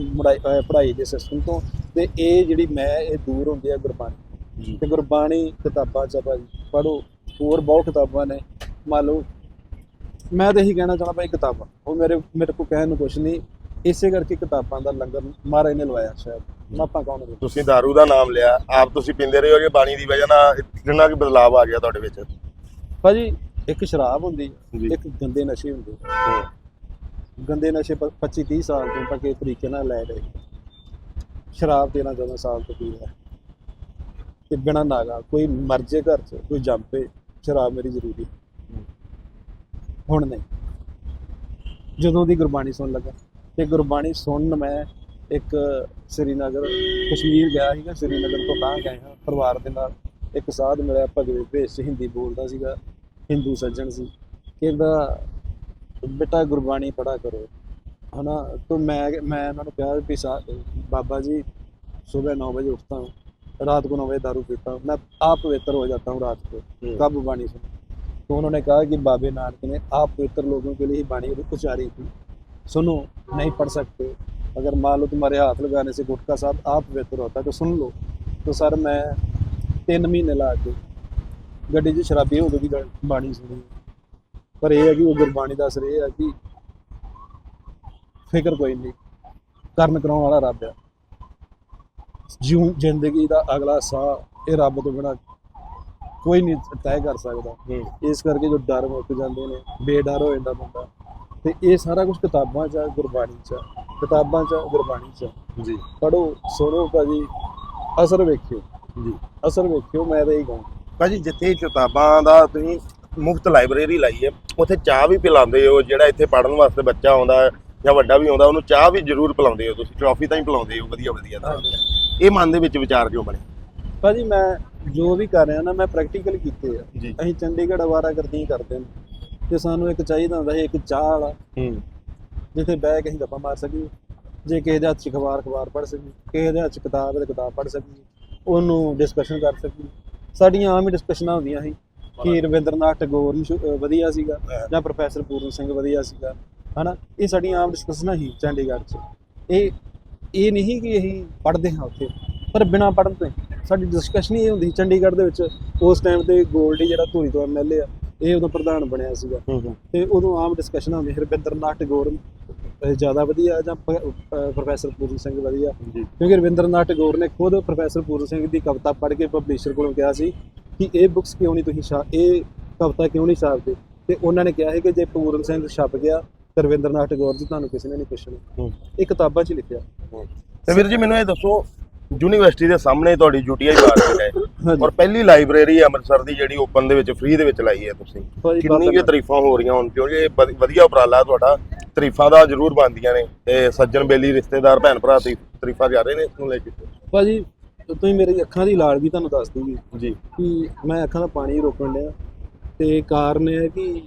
ਪੜ੍ਹਾਈ ਦੇ ਸਿਸਟਮ ਤੋਂ। ਤੇ ਇਹ ਜਿਹੜੀ ਮੈਂ ਇਹ ਦੂਰ ਹੁੰਦੀ ਆ ਗੁਰਬਾਣੀ। ਤੇ ਗੁਰਬਾਣੀ ਕਿਤਾਬਾਂ ਚ ਭਾਜੀ ਪੜੋ ਹੋਰ ਬਹੁਤ ਕਿਤਾਬਾਂ ਨੇ। ਮੰਨ ਲਓ ਮੈਂ ਤਾਂ ਇਹੀ ਕਹਿਣਾ ਚਾਹੁੰਦਾ ਭਾਈ ਕਿਤਾਬਾਂ। ਉਹ ਮੇਰੇ ਮੇਰੇ ਕੋਲ ਕਹਿਣ ਨੂੰ ਕੁਛ ਨਹੀਂ। ਇਸੇ ਕਰਕੇ ਕਿਤਾਬਾਂ ਦਾ ਲੰਗਰ ਮਹਾਰਾਜ ਨੇ ਲਵਾਇਆ ਸ਼ਾਇਦ। ਮਾਪਾ ਕੌਣ ਨੇ? ਤੁਸੀਂ दारू ਦਾ ਨਾਮ ਲਿਆ। ਆਪ ਤੁਸੀਂ ਪੀਂਦੇ ਰਹੇ ਹੋ ਕਿ ਬਾਣੀ ਦੀ ਵਜ੍ਹਾ ਨਾਲ ਕਿੰਨਾ ਕੁ ਬਦਲਾਅ ਆ ਗਿਆ ਤੁਹਾਡੇ ਵਿੱਚ? ਭਾਜੀ ਇੱਕ ਸ਼ਰਾਬ ਹੁੰਦੀ ਜੀ। ਇੱਕ ਗੰਦੇ ਨਸ਼ੇ ਹੁੰਦੇ। ਗੰਦੇ ਨਸ਼ੇ 25 30 ਸਾਲ ਤੋਂ ਤੱਕ ਇਹ ਤਰੀਕੇ ਨਾਲ ਲੈ ਰਹੇ। ਸ਼ਰਾਬ 13 14 ਸਾਲ ਤੋਂ ਪੀ ਰਿਹਾ ਤੇ ਬਿਨਾ ਨਾਗਾ ਕੋਈ ਮਰ ਜੇ ਘਰ 'ਚ ਕੋਈ ਜੰਪੇ ਸ਼ਰਾਬ ਮੇਰੀ ਜ਼ਰੂਰੀ ਹੁਣ ਨਹੀਂ ਜਦੋਂ ਦੀ ਗੁਰਬਾਣੀ ਸੁਣ ਲੱਗਾ ਤੇ ਗੁਰਬਾਣੀ ਸੁਣਨ ਮੈਂ ਇੱਕ ਸ੍ਰੀਨਗਰ ਕਸ਼ਮੀਰ ਗਿਆ ਸੀਗਾ ਸ੍ਰੀਨਗਰ ਤੋਂ ਤਾਂ ਗਏ ਹਾਂ ਪਰਿਵਾਰ ਦੇ ਨਾਲ ਇੱਕ ਸਾਧ ਮਿਲਿਆ ਭਗਵੇ ਭੇਸ 'ਚ ਹਿੰਦੀ ਬੋਲਦਾ ਸੀਗਾ ਹਿੰਦੂ ਸੱਜਣ ਸੀ ਕਹਿੰਦਾ ਬੇਟਾ ਗੁਰਬਾਣੀ ਪੜਾ ਕਰੋ ਹਨਾ ਤਾਂ ਮੈਂ ਮੈਂ ਉਹਨਾਂ ਨੂੰ ਕਿਹਾ ਵੀ ਸਾ- ਬਾਬਾ जी सुबह नौ बजे उठता हूँ रात को नौ बजे दारू पीता हूँ मैं आप पवित्र हो जाता हूँ रात को कब वाणी सुन तो उन्होंने कहा कि बाबे नानक ने आप पवित्र लोगों के लिए ही वाणी उचारी थी सुनो नहीं पढ़ सकते अगर मान लो तुम्हारे हाथ लगाने से गुटका साहब आप पवित्र होता है तो सुन लो तो सर मैं तीन महीने ला के ਗੱਡੀ 'ਚ ਸ਼ਰਾਬੀ ਹੋ ਗਈ ਦੀ ਬਾਣੀ ਸੁਣੀ ਪਰ ਇਹ ਹੈ ਕਿ ਉਹ ਗੁਰਬਾਣੀ ਦਾ ਅਸਰ ਇਹ ਹੈ ਕਿ ਫਿਕਰ ਕੋਈ ਨਹੀਂ ਕਰਨ ਕਰਾਉਣ ਵਾਲਾ ਰੱਬ ਆ ਜਿਉ ਜ਼ਿੰਦਗੀ ਦਾ ਅਗਲਾ ਸਾਹ ਇਹ ਰੱਬ ਤੋਂ ਬਿਨਾ ਕੋਈ ਨਹੀਂ ਤੈਅ ਕਰ ਸਕਦਾ। ਇਸ ਕਰਕੇ ਜੋ ਡਰ ਮੁੱਕ ਜਾਂਦੇ ਨੇ ਬੇਡਰ ਹੋ ਜਾਂਦਾ ਬੰਦਾ। ਤੇ ਇਹ ਸਾਰਾ ਕੁਝ ਕਿਤਾਬਾਂ 'ਚ ਆ ਗੁਰਬਾਣੀ 'ਚ ਆ। ਕਿਤਾਬਾਂ 'ਚ ਆ, ਗੁਰਬਾਣੀ 'ਚ ਆ। ਜੀ। ਪੜੋ ਸੁਣੋ ਭਾਜੀ ਅਸਰ ਵੇਖਿਓ। ਜੀ। ਅਸਰ ਵੇਖਿਓ ਮੈਂ ਤਾਂ ਇਹ ਕਹਾਂ ਭਾਜੀ ਜਿੱਥੇ ਕਿਤਾਬਾਂ ਦਾ ਤੁਸੀਂ ਮੁਫਤ ਲਾਇਬ੍ਰੇਰੀ ਲਾਈ ਹੈ ਉੱਥੇ ਚਾਹ ਵੀ ਪਿਲਾਉਂਦੇ ਹੋ ਜਿਹੜਾ ਇੱਥੇ ਪੜਨ ਵਾਸਤੇ ਬੱਚਾ ਆਉਂਦਾ ਹੈ ਜਾਂ ਵੱਡਾ ਵੀ ਆਉਂਦਾ ਉਹਨੂੰ ਚਾਹ ਵੀ ਜ਼ਰੂਰ ਪਿਲਾਉਂਦੇ ਹੋ ਤੁਸੀਂ। ਟਰਾਫੀ ਤਾਂ ਹੀ ਪਿਲਾਉਂਦੇ ਹੋ ਵਧੀਆ ਵਧੀਆ ਤਾਂ ਇਹ ਮਨ ਦੇ ਵਿੱਚ ਵਿਚਾਰ ਕਿਉਂ ਬਣੇ? ਭਾਜੀ ਮੈਂ ਜੋ ਵੀ ਕਰ ਰਿਹਾ ਨਾ ਮੈਂ ਪ੍ਰੈਕਟੀਕਲ ਕੀਤੇ ਆ। ਜੀ। ਅਸੀਂ ਚੰਡੀਗੜ੍ਹ ਅਵਾਰਾ ਕਰਦੀ ਕਰਦੇ ਨੇ ਤੇ ਸਾਨੂੰ ਇੱਕ ਚਾਹੀਦਾ ਹੁੰਦਾ ਸੀ ਇੱਕ ਚਾਹ ਵਾਲਾ ਹੂੰ। ਜਿੱਥੇ ਬਹਿ ਕੇ ਅਸੀਂ ਗੱਪਾਂ ਮਾਰ ਸਕੀਏ। ਜੇ ਕਿਸੇ ਦੇ ਹੱਥ 'ਚ ਅਖਬਾਰ ਅਖਬਾਰ ਪੜ੍ਹ ਸਕੀਏ। ਕਿਸੇ ਦੇ ਹੱਥ 'ਚ ਕਿਤਾਬ ਹੈ ਤੇ ਕਿਤਾਬ ਪੜ੍ਹ ਸਕੀਏ। ਉਹਨੂੰ ਡਿਸਕਸ਼ਨ ਕਰ ਸਕੀਏ। ਸਾਡੀਆਂ ਆਮ ਹੀ ਡਿਸਕਸ਼ਨਾਂ ਹੁੰਦੀਆਂ ਸੀ। ਕਿ ਰਵਿੰਦਰਨਾਥ ਟੈਗੋਰ ਨੂੰ ਸ਼ੁ- ਅਹ ਵਧੀਆ ਸੀਗਾ ਜਾਂ ਪ੍ਰੋਫੈਸਰ ਪੂਰਨ ਸਿੰਘ ਵਧੀਆ ਸੀਗਾ। ਹਨਾ? ਇਹ ਸਾਡੀਆਂ ਆਮ ਡਿਸਕਸ਼ਨਾਂ ਹੀ ਚੰਡੀਗੜ੍ਹ 'ਚ। ਇਹ ਇਹ ਨਹੀਂ ਕਿ ਅਸੀਂ ਪੜ੍ਹਦੇ ਹਾਂ ਉੱਥੇ। ਪਰ ਬਿਨਾਂ ਪੜ੍ਹਨ ਤੋਂ ਹੀ। ਸਾਡੀ ਡਿਸਕਸ਼ਨ ਹੀ ਇਹ ਹੁੰਦੀ ਚੰਡੀਗੜ੍ਹ ਦੇ ਵਿੱਚ। ਉਸ ਟਾਈਮ ਤੇ ਗੋਲਡੀ ਜਿਹੜਾ ਧੂਰੀ ਤੋਂ ਐਮਐਲਏ ਆ ਇਹ ਉਦੋਂ ਪ੍ਰਧਾਨ ਬਣਿਆ ਸੀਗਾ। ਹੂੰ ਹੂੰ। ਤੇ ਉਦੋਂ ਆਮ ਡਿਸਕਸ਼ਨ ਹੁੰਦੀ ਸੀ ਰਵਿੰਦਰਨਾਥ ਟੈਗੋਰ ਜ਼ਿਆਦਾ ਵਧੀਆ ਜਾਂ ਪ੍ਰੋਫੈਸਰ ਪੂਰਨ ਸਿੰਘ ਵਧੀਆ। ਕਿਉਂਕਿ ਰਵਿੰਦਰਨਾਥ ਟੈਗੋਰ ਨੇ ਖੁਦ ਪ੍ਰੋਫੈਸਰ ਪੂਰਨ ਸਿੰਘ ਦੀ ਕਵਿਤਾ ਪੜ੍ਹ ਕੇ ਪਬਲਿਸ਼ਰ ਕੋਲੋਂ ਕਿਹਾ ਸੀ ਕਿ ਇਹ ਬੁੱਕਸ ਕਿਉਂ ਨਹੀਂ ਤੁਸੀਂ ਛਾ ਇਹ ਕਵਿਤਾ ਕਿਉਂ ਨਹੀਂ ਛਾਪਦੇ? ਤੇ ਉਹਨਾਂ ਨੇ ਕਿਹਾ ਸੀ ਕਿ ਜੇ ਪੂਰਨ ਸਿੰਘ ਛਪ ਗਿਆ ਤੇ ਰਵਿੰਦਰਨਾਥ ਟੈਗੋਰ ਜੀ ਤੁਹਾਨੂੰ ਕਿਸੇ ਨੇ ਨਹੀਂ ਪੁੱਛਣਾ। ਹੂੰ। ਇਹ ਕਿਤਾਬਾਂ 'ਚ ਲਿਖਿਆ। ਤੇ ਵੀਰ ਜੀ ਮੈਨੂੰ ਇਹ ਦੱਸੋ ਯੂਨੀਵਰਸਿਟੀ ਦੇ ਸਾਹਮਣੇ ਤੁਹਾਡੀ ਯੂਟੀਆਈ ਮਾਰਕੀਟ ਹੈ। ਔਰ ਪਹਿਲੀ ਲਾਇਬ੍ਰੇਰੀ ਅੰਮ੍ਰਿਤਸਰ ਦੀ ਜਿਹੜੀ ਓਪਨ ਦੇ ਵਿੱਚ ਫ੍ਰੀ ਦੇ ਵਿੱਚ ਲਾਈ ਹੈ ਤੁਸੀਂ। ਕਿੰਨੀ ਕਿ ਤਾਰੀਫਾਂ ਹੋ ਰਹੀਆਂ ਹੁਣ ਕਿਉਂਕਿ ਇਹ ਵਧ- ਵਧੀਆ ਉਪਰਾਲਾ ਤੁਹਾਡਾ। ਤਾਰੀਫਾਂ ਦਾ ਜ਼ਰੂਰ ਬਣਦੀਆਂ ਨੇ। ਤੇ ਸੱਜਣ ਬੇਲੀ ਰਿਸ਼ਤੇਦਾਰ ਭੈਣ ਭਰਾ ਦੀ ਤਾਰੀਫਾਂ ਜਾ ਰਹੇ ਨੇ ਇਸ ਨੂੰ ਲੈ ਕੇ? ਭਾਜੀ ਤੁਸੀਂ ਮੇਰੀ ਅੱਖਾਂ ਦੀ ਲਾਲ ਵੀ ਤੁਹਾਨੂੰ ਦੱਸ ਦੂਗੀ। ਜੀ। ਕਿ ਮੈਂ ਅੱਖਾਂ ਦਾ ਪਾਣੀ ਰੋਕਣ ਲਿਆ ਤੇ ਕਾਰਨ ਇਹ ਹੈ ਕਿ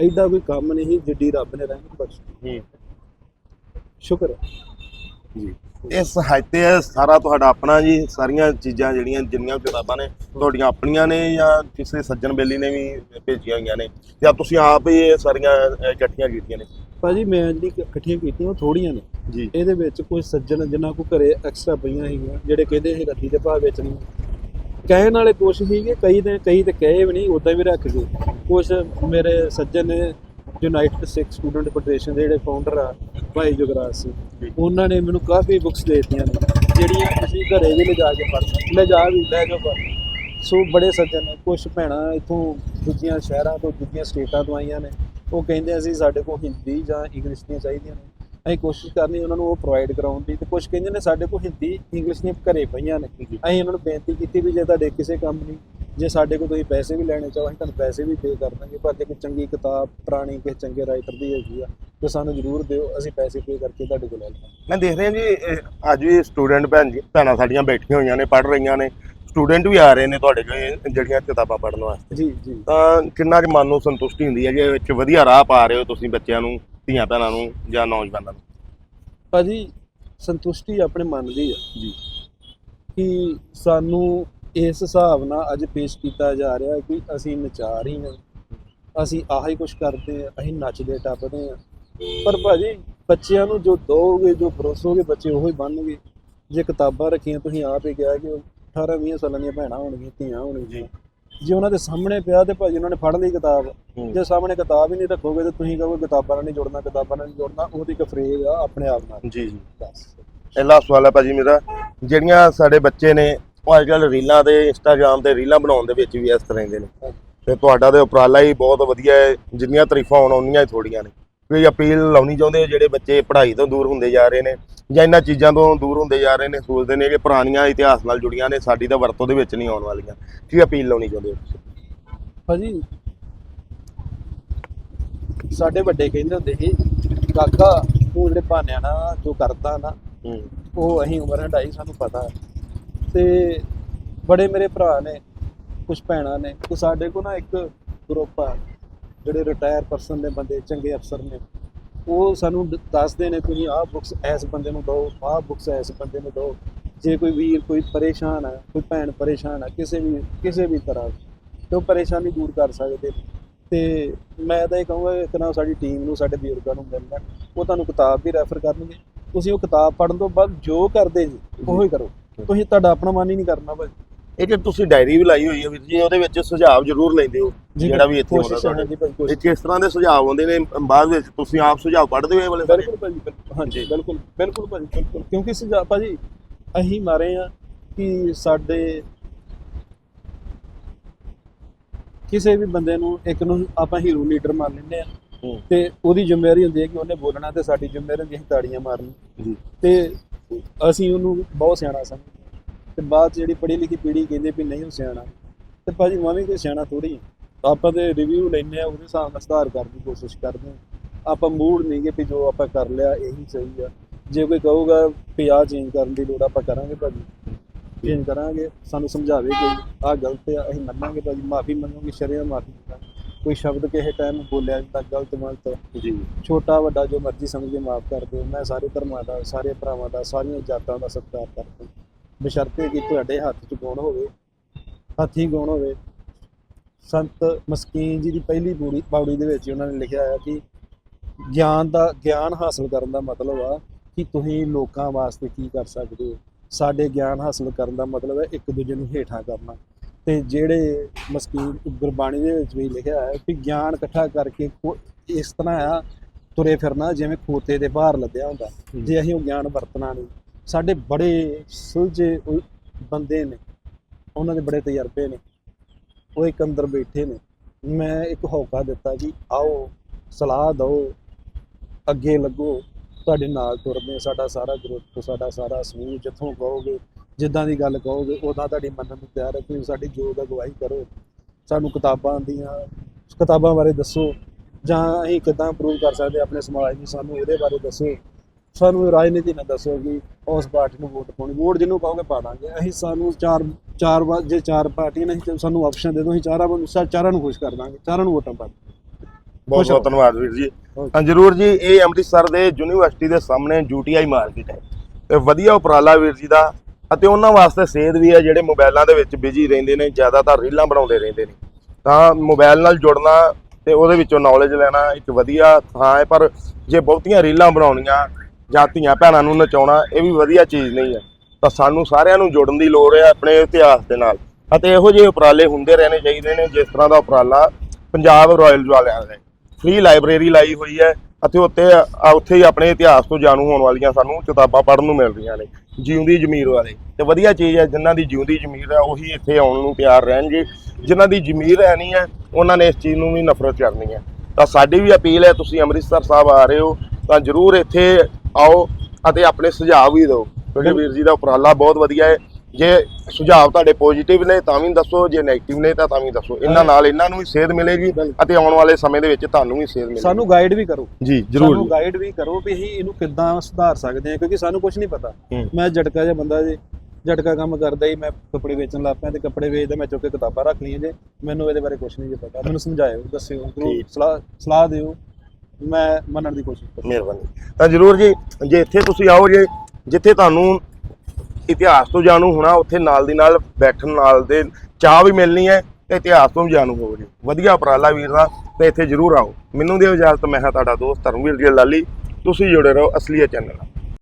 ਐਡਾ ਕੋਈ ਕੰਮ ਨਹੀਂ ਜਿੱਡੀ ਰੱਬ ਨੇ ਰਹਿਮਤ ਬਖਸ਼ੀ ਹੂੰ। ਸ਼ੁਕਰ ਹੈ। ਜੀ ਇਹ ਸਹਾਇਤੇ ਹੈ ਸਾਰਾ ਤੁਹਾਡਾ ਆਪਣਾ ਜੀ ਸਾਰੀਆਂ ਚੀਜ਼ਾਂ ਜਿਹੜੀਆਂ ਜਿੰਨੀਆਂ ਕਿਤਾਬਾਂ ਨੇ ਤੁਹਾਡੀਆਂ ਆਪਣੀਆਂ ਨੇ ਜਾਂ ਕਿਸੇ ਸੱਜਣ ਬੇਲੀ ਨੇ ਵੀ ਭੇਜੀਆਂ ਹੋਈਆਂ ਨੇ? ਜਾਂ ਤੁਸੀਂ ਆਪ ਹੀ ਇਹ ਸਾਰੀਆਂ ਇਕੱਠੀਆਂ ਕੀਤੀਆਂ ਨੇ? ਭਾਜੀ ਮੈਂ ਜਿਹੜੀ ਇਕੱਠੀਆਂ ਕੀਤੀਆਂ ਉਹ ਥੋੜੀਆਂ ਨੇ। ਜੀ। ਇਹਦੇ ਵਿੱਚ ਕੋਈ ਸੱਜਣ ਜਿਨ੍ਹਾਂ ਕੋ ਘਰੇ ਐਕਸਟਰਾ ਪਈਆਂ ਸੀਗੀਆਂ ਜਿਹੜੇ ਕਹਿੰਦੇ ਸੀ ਰੱਦੀ ਦੇ ਭਾਅ ਵੇਚਣੀ। ਕਹਿਣ ਵਾਲੇ ਕੁਛ ਸੀਗੇ ਕਈ ਤੇ ਕਈ ਤੇ ਕਹੇ ਵੀ ਨਹੀਂ ਉਦਾਂ ਵੀ ਰੱਖ ਗਏ। ਕੁਝ ਮੇਰੇ ਸੱਜਣ ਨੇ ਯੂਨਾਈਟਿਡ ਸਿੱਖ ਸਟੂਡੈਂਟ ਫੈਡਰੇਸ਼ਨ ਦੇ ਜਿਹੜੇ ਫਾਊਂਡਰ ਆ ਭਾਈ ਜੁਗਰਾਜ ਸਿੰਘ ਉਹਨਾਂ ਨੇ ਮੈਨੂੰ ਕਾਫੀ ਬੁੱਕਸ ਦੇ ਦਿੱਤੀਆਂ ਨੇ ਜਿਹੜੀਆਂ ਤੁਸੀਂ ਘਰੇ ਵੀ ਲਿਜਾ ਕੇ ਪੜ੍ਹ ਸਕਦੇ ਲੈ ਜਾ ਵੀ ਲੈ ਜਾਓ ਪੜ੍ਹ। ਸੋ ਬੜੇ ਸੱਜਣ ਨੇ ਕੁਝ ਭੈਣਾਂ ਇੱਥੋਂ ਦੂਜੀਆਂ ਸ਼ਹਿਰਾਂ ਤੋਂ ਦੂਜੀਆਂ ਸਟੇਟਾਂ ਤੋਂ ਆਈਆਂ ਨੇ। ਉਹ ਕਹਿੰਦੇ ਅਸੀਂ ਸਾਡੇ ਕੋਲ ਹਿੰਦੀ ਜਾਂ ਇੰਗਲਿਸ਼ ਦੀਆਂ ਚਾਹੀਦੀਆਂ ਨੇ। ਅਸੀਂ ਕੋਸ਼ਿਸ਼ ਕਰਨੀ ਉਹਨਾਂ ਨੂੰ ਉਹ ਪ੍ਰੋਵਾਈਡ ਕਰਾਉਣ ਦੀ। ਤੇ ਕੁਝ ਕਹਿੰਦੇ ਨੇ ਸਾਡੇ ਕੋਲ ਹਿੰਦੀ ਇੰਗਲਿਸ਼ ਦੀਆਂ ਘਰੇ ਪਈਆਂ ਨੇ। ਅਸੀਂ ਉਹਨਾਂ ਨੂੰ ਬੇਨਤੀ ਕੀਤੀ ਵੀ ਜੇ ਤੁਹਾਡੇ ਕਿਸੇ ਕੰਮ ਨਹੀਂ ਜੇ ਸਾਡੇ ਕੋਲ ਤੁਸੀਂ ਪੈਸੇ ਵੀ ਲੈਣੇ ਚਾਹੋ ਅਸੀਂ ਤੁਹਾਨੂੰ ਪੈਸੇ ਵੀ ਪੇ ਕਰ ਦਾਂਗੇ ਪਰ ਜੇ ਕੋਈ ਚੰਗੀ ਕਿਤਾਬ ਪੁਰਾਣੀ ਕਿਸੇ ਚੰਗੇ ਰਾਈਟਰ ਦੀ ਹੈਗੀ ਆ ਤੇ ਸਾਨੂੰ ਜ਼ਰੂਰ ਦਿਓ ਅਸੀਂ ਪੈਸੇ ਪੇ ਕਰਕੇ ਤੁਹਾਡੇ ਕੋਲ ਲੈ ਲਵਾਂਗੇ। ਮੈਂ ਦੇਖ ਰਿਹਾ ਜੀ ਇਹ ਅੱਜ ਵੀ ਸਟੂਡੈਂਟ ਭੈਣ ਜੀ ਭੈਣਾਂ ਸਾਡੀਆਂ ਬੈਠੀਆਂ ਹੋਈਆਂ ਨੇ ਪੜ੍ਹ ਰਹੀਆਂ ਨੇ ਸਟੂਡੈਂਟ ਵੀ ਆ ਰਹੇ ਨੇ ਤੁਹਾਡੇ ਕੋਲ ਜਿਹੜੀਆਂ ਕਿਤਾਬਾਂ ਪੜ੍ਹਨ ਵਾਸਤੇ। ਜੀ ਜੀ। ਤਾਂ ਕਿੰਨਾ ਕੁ ਮਨ ਨੂੰ ਸੰਤੁਸ਼ਟੀ ਹੁੰਦੀ ਹੈ ਜੇ ਵਿੱਚ ਵਧੀਆ ਰਾਹ ਪਾ ਰਹੇ ਹੋ ਤੁਸੀਂ ਬੱਚਿਆਂ ਨੂੰ ਧੀਆਂ ਭੈਣਾਂ ਨੂੰ ਜਾਂ ਨੌਜਵਾਨਾਂ ਨੂੰ? ਭਾਜੀ ਸੰਤੁਸ਼ਟੀ ਆਪਣੇ ਮਨ ਦੀ ਆ। ਜੀ। ਕਿ ਸਾਨੂੰ ਇਸ ਹਿਸਾਬ ਨਾਲ ਅੱਜ ਪੇਸ਼ ਕੀਤਾ ਜਾ ਰਿਹਾ ਕਿ ਅਸੀਂ ਨਚਾਰ ਹੀ ਹਾਂ ਅਸੀਂ ਆਹੀ ਕੁਝ ਕਰਦੇ ਆ ਅਸੀਂ ਨੱਚਦੇ ਟੱਪਦੇ ਆ ਪਰ ਭਾਜੀ ਬੱਚਿਆਂ ਨੂੰ ਜੋ ਦੋਗੇ ਜੋ ਪਰੋਸੋਗੇ ਬੱਚੇ ਉਹੀ ਬਣਨਗੇ। ਜੇ ਕਿਤਾਬਾਂ ਰੱਖੀਆਂ ਤੁਸੀਂ ਆਪ ਹੀ ਕਿਹਾ ਕਿ ਉਹ 18 20 ਸਾਲਾਂ ਦੀਆਂ ਭੈਣਾਂ ਹੋਣਗੀਆਂ ਧੀਆਂ ਹੋਣਗੀਆਂ। ਜੇ ਉਹਨਾਂ ਦੇ ਸਾਹਮਣੇ ਪਿਆ ਤੇ ਭਾਜੀ ਉਹਨਾਂ ਨੇ ਫੜ ਲਈ ਕਿਤਾਬ। ਜੇ ਸਾਹਮਣੇ ਕਿਤਾਬ ਹੀ ਨਹੀਂ ਰੱਖੋਗੇ ਤੇ ਤੁਸੀਂ ਕਹੋਗੇ ਕਿਤਾਬਾਂ ਨਾਲ ਨਹੀਂ ਜੁੜਨਾ ਕਿਤਾਬਾਂ ਨਾਲ ਨਹੀਂ ਜੁੜਨਾ ਉਹਦੀ ਇੱਕ ਫਰੇਜ਼ ਆ ਆਪਣੇ ਆਪ ਨਾਲ। ਜੀ ਜੀ। ਬਸ। ਪਹਿਲਾ ਸਵਾਲ ਹੈ ਭਾਜੀ ਮੇਰਾ ਜਿਹੜੀਆਂ ਸਾਡੇ ਬੱਚੇ ਨੇ ਉਹ ਅੱਜ ਕੱਲ੍ਹ ਰੀਲਾਂ ਤੇ ਇੰਸਟਾਗ੍ਰam ਤੇ ਰੀਲਾਂ ਬਣਾਉਣ ਦੇ ਵਿੱਚ ਵੀ ਇਸ ਤਰ੍ਹਾਂ ਦੇ ਨੇ। ਤੇ ਤੁਹਾਡਾ ਤੇ ਉਪਰਾਲਾ ਹੀ ਬਹੁਤ ਵਧੀਆ ਹੈ ਜਿੰਨੀਆਂ ਤਾਰੀਫਾਂ ਹੋਣ ਉਨੀਆਂ ਹੀ ਥੋੜੀਆਂ ਨੇ। ਕੋਈ ਅਪੀਲ ਲਾਉਣੀ ਚਾਹੁੰਦੇ ਹੋ ਜਿਹੜੇ ਬੱਚੇ ਪੜ੍ਹਾਈ ਤੋਂ ਦੂਰ ਹੁੰਦੇ ਜਾ ਰਹੇ ਨੇ ਜਾਂ ਇਹਨਾਂ ਚੀਜ਼ਾਂ ਤੋਂ ਦੂਰ ਹੁੰਦੇ ਜਾ ਰਹੇ ਨੇ ਸੋਚਦੇ ਨੇ ਕਿ ਪੁਰਾਣੀਆਂ ਇਤਿਹਾਸ ਨਾਲ ਜੁੜੀਆਂ ਨੇ ਸਾਡੀ ਤਾਂ ਵਰਤੋਂ ਦੇ ਵਿੱਚ ਨਹੀਂ ਆਉਣ ਵਾਲੀਆਂ। ਕੀ ਅਪੀਲ ਲਾਉਣੀ ਚਾਹੁੰਦੇ ਹੋ ਤੁਸੀਂ? ਭਾਜੀ ਸਾਡੇ ਵੱਡੇ ਕਹਿੰਦੇ ਹੁੰਦੇ ਸੀ ਕਾਕਾ ਤੂੰ ਜਿਹੜੇ ਬਹਾਨਿਆਂ ਨਾਲ ਜੋ ਕਰਦਾ ਨਾ ਉਹ ਅਸੀਂ ਉਮਰ ਹੰਡਾਈ ਸਾਨੂੰ ਪਤਾ ਹੈ। ਤੇ ਬੜੇ ਮੇਰੇ ਭਰਾ ਨੇ ਕੁਝ ਭੈਣਾਂ ਨੇ, ਤੇ ਸਾਡੇ ਕੋਲ ਨਾ ਇੱਕ ਗਰੁੱਪ ਆ, ਜਿਹੜੇ ਰਿਟਾਇਰ ਪਰਸਨ ਦੇ ਬੰਦੇ, ਚੰਗੇ ਅਫਸਰ ਨੇ। ਉਹ ਸਾਨੂੰ ਦੱਸਦੇ ਨੇ, ਤੁਸੀਂ ਆਹ ਬੁੱਕਸ ਇਸ ਬੰਦੇ ਨੂੰ ਦਿਓ, ਆਹ ਬੁੱਕਸ ਇਸ ਬੰਦੇ ਨੂੰ ਦਿਓ। ਜੇ ਕੋਈ ਵੀਰ, ਕੋਈ ਪਰੇਸ਼ਾਨ ਹੈ ਕੋਈ ਭੈਣ ਪਰੇਸ਼ਾਨ ਹੈ ਕਿਸੇ ਵੀ ਕਿਸੇ ਵੀ ਤਰ੍ਹਾਂ ਤੇ ਉਹ ਪਰੇਸ਼ਾਨੀ ਦੂਰ ਕਰ ਸਕਦੇ ਨੇ। ਤੇ ਮੈਂ ਤਾਂ ਇਹ ਕਹੂੰਗਾ, ਇੱਕ ਨਾ ਸਾਡੀ ਟੀਮ ਨੂੰ, ਸਾਡੇ ਬਜ਼ੁਰਗਾਂ ਨੂੰ ਮਿਲਣਾ। ਉਹ ਤੁਹਾਨੂੰ ਕਿਤਾਬ ਵੀ ਰੈਫਰ ਕਰਨਗੇ। ਤੁਸੀਂ ਉਹ ਕਿਤਾਬ ਪੜ੍ਹਨ ਤੋਂ ਬਾਅਦ ਜੋ ਕਰਦੇ ਜੀ, ਉਹੀ ਕਰੋ। ਤੁਸੀਂ ਤੁਹਾਡਾ ਆਪਣਾ ਮਨ ਹੀ ਨਹੀਂ ਕਰਨਾ ਭਾਜੀ ਇਹ ਜੇ ਤੁਸੀਂ ਡਾਇਰੀ ਵੀ ਲਾਈ ਹੋਈ ਹੈ ਵੀਰ ਜੀ ਉਹਦੇ ਵਿੱਚ ਸੁਝਾਅ ਜ਼ਰੂਰ ਲੈਂਦੇ ਹੋ ਜਿਹੜਾ ਵੀ ਇੱਥੇ ਆਉਂਦਾ ਤੁਹਾਡੇ। ਕੋਸ਼ਿਸ਼ ਕਿਸ ਤਰ੍ਹਾਂ ਦੇ ਸੁਝਾਅ ਆਉਂਦੇ ਨੇ ਬਾਅਦ ਵਿੱਚ ਤੁਸੀਂ ਆਪ ਸੁਝਾਅ ਪੜ੍ਹਦੇ ਹੋ ਇਹ ਵਾਲੇ? ਬਿਲਕੁਲ ਭਾਜੀ ਹਾਂਜੀ ਬਿਲਕੁਲ ਬਿਲਕੁਲ ਭਾਜੀ ਬਿਲਕੁਲ। ਕਿਉਂਕਿ ਸੁਝਾ ਭਾਜੀ ਅਸੀਂ ਮਾਰੇ ਆ ਕਿ ਸਾਡੇ ਕਿਸੇ ਵੀ ਬੰਦੇ ਨੂੰ ਇੱਕ ਨੂੰ ਆਪਾਂ ਹੀਰੋ ਲੀਡਰ ਮੰਨ ਲੈਂਦੇ ਆ। ਤੇ ਉਹਦੀ ਜ਼ਿੰਮੇਵਾਰੀ ਹੁੰਦੀ ਹੈ ਕਿ ਉਹਨੇ ਬੋਲਣਾ ਤੇ ਸਾਡੀ ਜ਼ਿੰਮੇਵਾਰੀ ਹੁੰਦੀ ਹੈ ਤਾੜੀਆਂ ਮਾਰਨੀ। ਤੇ ਅਸੀਂ ਉਹਨੂੰ ਬਹੁਤ ਸਿਆਣਾ ਸਮਝਦੇ ਤੇ ਬਾਅਦ 'ਚ ਜਿਹੜੀ ਪੜ੍ਹੀ ਲਿਖੀ ਪੀੜ੍ਹੀ ਕਹਿੰਦੇ ਵੀ ਨਹੀਂ ਉਹ ਸਿਆਣਾ। ਤੇ ਭਾਜੀ ਮੈਂ ਵੀ ਕੋਈ ਸਿਆਣਾ ਥੋੜੀ ਆਪਾਂ ਤੇ ਰਿਵਿਊ ਲੈਂਦੇ ਆ ਉਹਦੇ ਹਿਸਾਬ ਨਾਲ ਸੁਧਾਰ ਕਰਨ ਦੀ ਕੋਸ਼ਿਸ਼ ਕਰਦੇ ਆ ਆਪਾਂ ਮੂਡ ਨਹੀਂ ਗੇ ਵੀ ਜੋ ਆਪਾਂ ਕਰ ਲਿਆ, ਇਹੀ ਸਹੀ ਆ। ਜੇ ਕੋਈ ਕਹੂਗਾ ਵੀ ਆਹ ਚੇਂਜ ਕਰਨ ਦੀ ਲੋੜ ਆਪਾਂ ਕਰਾਂਗੇ ਭਾਜੀ। ਚੇਂਜ ਕਰਾਂਗੇ, ਸਾਨੂੰ ਸਮਝਾਵੇ ਕੋਈ, ਆਹ ਗਲਤ ਆ, ਅਸੀਂ ਮੰਨਾਂਗੇ ਭਾਜੀ। ਮਾਫੀ ਮੰਗਾਂਗੇ, ਸ਼ਰੀਆ ਮਾਫੀ ਮੰਗਾਂਗੇ। ਕੋਈ ਸ਼ਬਦ ਕਿਸੇ ਟਾਈਮ ਬੋਲਿਆ ਤਾਂ ਗਲਤ ਮਲਤ ਜੀ। ਛੋਟਾ ਵੱਡਾ ਜੋ ਮਰਜ਼ੀ ਸਮਝੇ ਮਾਫ ਕਰ ਦਿਓ। ਮੈਂ ਸਾਰੇ ਧਰਮਾਂ ਦਾ ਸਾਰੇ ਭਰਾਵਾਂ ਦਾ ਸਾਰੀਆਂ ਜਾਤਾਂ ਦਾ ਸਤਿਕਾਰ ਕਰਦਾ। ਬਸ਼ਰਤੇ ਕਿ ਤੁਹਾਡੇ ਹੱਥ 'ਚ ਗੁਣ ਹੋਵੇ ਹੱਥੀ ਗੁਣ ਹੋਵੇ। ਸੰਤ ਮਸਕੀਨ ਜੀ ਦੀ ਪਹਿਲੀ ਪੂਰੀ ਪੌੜੀ ਦੇ ਵਿੱਚ ਉਹਨਾਂ ਨੇ ਲਿਖਿਆ ਹੈ ਕਿ ਗਿਆਨ ਦਾ ਗਿਆਨ ਹਾਸਲ ਕਰਨ ਦਾ ਮਤਲਬ ਆ ਕਿ ਤੁਸੀਂ ਲੋਕਾਂ ਵਾਸਤੇ ਕੀ ਕਰ ਸਕਦੇ ਹੋ। ਸਾਡੇ ਗਿਆਨ ਹਾਸਲ ਕਰਨ ਦਾ ਮਤਲਬ ਹੈ ਇੱਕ ਦੂਜੇ ਨੂੰ ਹੇਠਾਂ ਕਰਨਾ। ਤੇ ਜਿਹੜੇ ਮਸਕੀਨ ਗੁਰਬਾਣੀ ਦੇ ਵਿੱਚ ਵੀ ਲਿਖਿਆ ਹੈ ਕਿ ਗਿਆਨ ਇਕੱਠਾ ਕਰਕੇ ਇਸ ਤਰ੍ਹਾਂ ਆ ਤੁਰੇ ਫਿਰਨਾ ਜਿਵੇਂ ਖੋਤੇ ਦੇ ਭਾਰ ਲੱਦਿਆ ਹੁੰਦਾ ਜੇ ਅਸੀਂ ਉਹ ਗਿਆਨ ਵਰਤਣਾ ਨਹੀਂ ਸਾਡੇ ਬੜੇ ਸੁਲਝੇ ਬੰਦੇ ਨੇ ਉਹਨਾਂ ਦੇ ਬੜੇ ਤਜਰਬੇ ਨੇ ਉਹ ਇੱਕ ਅੰਦਰ ਬੈਠੇ ਨੇ ਮੈਂ ਇੱਕ ਹੌਕਾ ਦਿੱਤਾ ਕਿ ਆਓ ਸਲਾਹ ਦਿਓ ਅੱਗੇ ਲੱਗੋ ਤੁਹਾਡੇ ਨਾਲ ਤੁਰਦੇ। ਸਾਡਾ ਸਾਰਾ ਗਰੁੱਪ ਸਾਡਾ ਸਾਰਾ ਸਮੂਹ ਜਿੱਥੋਂ ਕਹੋਗੇ ਜਿੱਦਾਂ ਦੀ ਗੱਲ ਕਹੋਗੇ ਉਦਾਂ ਤੁਹਾਡੀ ਮੰਨਣ ਨੂੰ ਤਿਆਰ ਹੈ ਤੁਸੀਂ ਸਾਡੀ ਜੋਗ ਅਗਵਾਈ ਕਰੋ। ਸਾਨੂੰ ਕਿਤਾਬਾਂ ਦੀਆਂ ਕਿਤਾਬਾਂ ਬਾਰੇ ਦੱਸੋ ਜਾਂ ਅਸੀਂ ਕਿੱਦਾਂ ਇੰਪਰੂਵ ਕਰ ਸਕਦੇ ਆਪਣੇ ਸਮਾਜ ਨੂੰ ਸਾਨੂੰ ਇਹਦੇ ਬਾਰੇ ਦੱਸੋ। ਸਾਨੂੰ ਰਾਜਨੀਤੀ ਨਾ ਦੱਸੋ ਕਿ ਉਸ ਪਾਰਟੀ ਨੂੰ ਵੋਟ ਪਾਉਣੀ ਵੋਟ ਜਿਹਨੂੰ ਕਹੋਗੇ ਪਾ ਦਾਂਗੇ। ਅਸੀਂ ਸਾਨੂੰ ਚਾਰ ਚਾਰ ਵਾਰ ਜੇ ਚਾਰ ਪਾਰਟੀਆਂ ਨੇ ਸਾਨੂੰ ਆਪਸ਼ਨ ਦੇ ਦਿਓ ਅਸੀਂ ਚਾਰਾਂ ਨੂੰ ਚਾਰਾਂ ਨੂੰ ਖੁਸ਼ ਕਰ ਦਾਂਗੇ ਚਾਰਾਂ ਨੂੰ ਵੋਟਾਂ ਪਾ ਬਹੁਤ। ਬਹੁਤ ਧੰਨਵਾਦ ਵੀਰ ਜੀ. ਹਾਂ ਜਰੂਰ ਜੀ ਇਹ ਅੰਮ੍ਰਿਤਸਰ ਦੇ ਯੂਨੀਵਰਸਿਟੀ ਦੇ ਸਾਹਮਣੇ ਯੂਟੀਆਈ ਮਾਰਕੀਟ ਹੈ। ਤੇ ਵਧੀਆ ਉਪਰਾਲਾ ਵੀਰ ਜੀ ਦਾ ਅਤੇ ਉਹਨਾਂ ਵਾਸਤੇ ਸੇਧ ਵੀ ਹੈ, ਜਿਹੜੇ ਮੋਬਾਈਲਾਂ ਦੇ ਵਿੱਚ ਬਿਜ਼ੀ ਰਹਿੰਦੇ ਨੇ, ਜ਼ਿਆਦਾਤਰ ਰੀਲਾਂ ਬਣਾਉਂਦੇ ਰਹਿੰਦੇ ਨੇ। ਤਾਂ ਮੋਬਾਈਲ ਨਾਲ ਜੁੜਨਾ ਤੇ ਉਹਦੇ ਵਿੱਚੋਂ ਨੌਲੇਜ ਲੈਣਾ ਇੱਕ ਵਧੀਆ ਥਾਂ ਹੈ, ਪਰ ਜੇ ਬਹੁਤੀਆਂ ਰੀਲਾਂ ਬਣਾਉਣੀਆਂ, ਜਾਂ ਧੀਆਂ ਭੈਣਾਂ ਨੂੰ ਨਚਾਉਣਾ, ਇਹ ਵੀ ਵਧੀਆ ਚੀਜ਼ ਨਹੀਂ ਹੈ। ਤਾਂ ਸਾਨੂੰ ਸਾਰਿਆਂ ਨੂੰ ਜੁੜਨ ਦੀ ਲੋੜ ਹੈ ਆਪਣੇ ਇਤਿਹਾਸ ਦੇ ਨਾਲ। ਅਤੇ ਇਹੋ ਜਿਹੇ ਉਪਰਾਲੇ ਹੁੰਦੇ ਰਹਿਣੇ ਚਾਹੀਦੇ ਨੇ, ਜਿਸ ਤਰ੍ਹਾਂ ਦਾ ਉਪਰਾਲਾ ਪੰਜਾਬ ਰਾਇਲ ਵਾਲਿਆਂ ਨੇ। ਫ੍ਰੀ ਲਾਇਬ੍ਰੇਰੀ ਲਾਈ ਹੋਈ ਹੈ, ਅਤੇ ਉੱਤੇ ਉੱਥੇ ਹੀ ਆਪਣੇ ਇਤਿਹਾਸ ਤੋਂ ਜਾਣੂ ਹੋਣ ਵਾਲੀਆਂ ਸਾਨੂੰ ਕਿਤਾਬਾਂ ਪੜ੍ਹਨ ਨੂੰ ਮਿਲ ਰਹੀਆਂ ਨੇ। ਜਿਉਂਦੀ ਜ਼ਮੀਰ ਵਾਲੇ। ਤੇ ਵਧੀਆ ਚੀਜ਼ ਹੈ ਜਿਨ੍ਹਾਂ ਦੀ ਜਿਉਂਦੀ ਜ਼ਮੀਰ ਹੈ ਉਹੀ ਇੱਥੇ ਆਉਣ ਨੂੰ ਤਿਆਰ ਰਹਿਣਗੇ। ਜਿਨ੍ਹਾਂ ਦੀ ਜ਼ਮੀਰ ਹੈ ਨਹੀਂ ਹੈ ਉਹਨਾਂ ਨੇ ਇਸ ਚੀਜ਼ ਨੂੰ ਵੀ ਨਫ਼ਰਤ ਕਰਨੀ ਹੈ। ਤਾਂ ਸਾਡੀ ਵੀ ਅਪੀਲ ਹੈ ਤੁਸੀਂ ਅੰਮ੍ਰਿਤਸਰ ਸਾਹਿਬ ਆ ਰਹੇ ਹੋ ਤਾਂ ਜਰੂਰ ਇੱਥੇ ਆਓ ਅਤੇ ਆਪਣੇ ਸੁਝਾਅ ਵੀ ਦਿਓ। ਕਿਉਂਕਿ ਵੀਰ ਜੀ ਦਾ ਉਪਰਾਲਾ ਬਹੁਤ ਵਧੀਆ ਹੈ। ਜੇ ਸੁਝਾਅ ਤੁਹਾਡੇ ਪੋਜ਼ਿਟਿਵ ਨੇ ਤਾਂ ਵੀ ਦੱਸੋ ਜੇ ਨੈਗੇਟਿਵ ਨੇ ਤਾਂ ਤਾਂ ਵੀ ਦੱਸੋ। ਇਹਨਾਂ ਨਾਲ ਇਹਨਾਂ ਨੂੰ ਵੀ ਸੇਧ ਮਿਲੇਗੀ ਅਤੇ ਆਉਣ ਵਾਲੇ ਸਮੇਂ ਦੇ ਵਿੱਚ ਤੁਹਾਨੂੰ ਵੀ ਸੇਧ ਮਿਲੇਗੀ। ਸਾਨੂੰ ਗਾਈਡ ਵੀ ਕਰੋ। ਜੀ ਜਰੂਰ। ਸਾਨੂੰ ਗਾਈਡ ਵੀ ਕਰੋ ਵੀ ਅਸੀਂ ਇਹਨੂੰ ਕਿੱਦਾਂ ਸੁਧਾਰ ਸਕਦੇ ਹਾਂ ਕਿਉਂਕਿ ਸਾਨੂੰ ਕੁਝ ਨਹੀਂ ਪਤਾ। ਮੈਂ ਝਟਕਾ ਜਿਹਾ ਬੰਦਾ ਜੀ ਝਟਕਾ ਕੰਮ ਕਰਦਾ ਹੀ ਮੈਂ ਕੱਪੜੇ ਵੇਚਣ ਲੱਗ ਪਿਆ ਤੇ ਕੱਪੜੇ ਵੇਚਦਾ ਮੈਂ ਚੁੱਕ ਕੇ ਕਿਤਾਬਾਂ ਰੱਖ ਲਈਆਂ ਜੇ। ਮੈਨੂੰ ਇਹਦੇ ਬਾਰੇ ਕੁਝ ਨਹੀਂ ਜੀ ਪਤਾ। ਮੈਨੂੰ ਸਮਝਾਇਓ ਦੱਸਿਓ। ਸਲਾਹ ਸਲਾਹ ਦਿਓ। ਮੈਂ ਮੰਨਣ ਦੀ ਕੋਸ਼ਿਸ਼ ਕਰਾਂਗਾ ਮਿਹਰਬਾਨੀ। ਤਾਂ ਜਰੂਰ ਜੀ ਜੇ ਇੱਥੇ ਤੁਸੀਂ ਆਓ ਜੇ ਜਿੱਥੇ ਤੁਹਾਨੂੰ ਇਤਿਹਾਸ ਤੋਂ ਜਾਣੂ ਹੋਣਾ, ਉੱਥੇ ਨਾਲ ਦੀ ਨਾਲ ਬੈਠਣ ਨਾਲ ਦੇ ਚਾਹ ਵੀ ਮਿਲਣੀ ਹੈ ਤੇ ਇਤਿਹਾਸ ਤੋਂ ਵੀ ਜਾਣੂ ਹੋਵੋ ਜੀ। ਵਧੀਆ ਉਪਰਾਲਾ ਵੀਰ ਦਾ, ਤੇ ਇੱਥੇ ਜਰੂਰ ਆਓ। ਮੈਨੂੰ ਦਿਓ ਇਜਾਜ਼ਤ, ਮੈਂ ਹਾਂ ਤੁਹਾਡਾ ਦੋਸਤ ਧਰਮਵੀਰ ਜੀ ਲਾਲੀ। ਤੁਸੀਂ ਜੁੜੇ ਰਹੋ ਅਸਲੀਅਤ ਚੈਨਲ ਨਾਲ।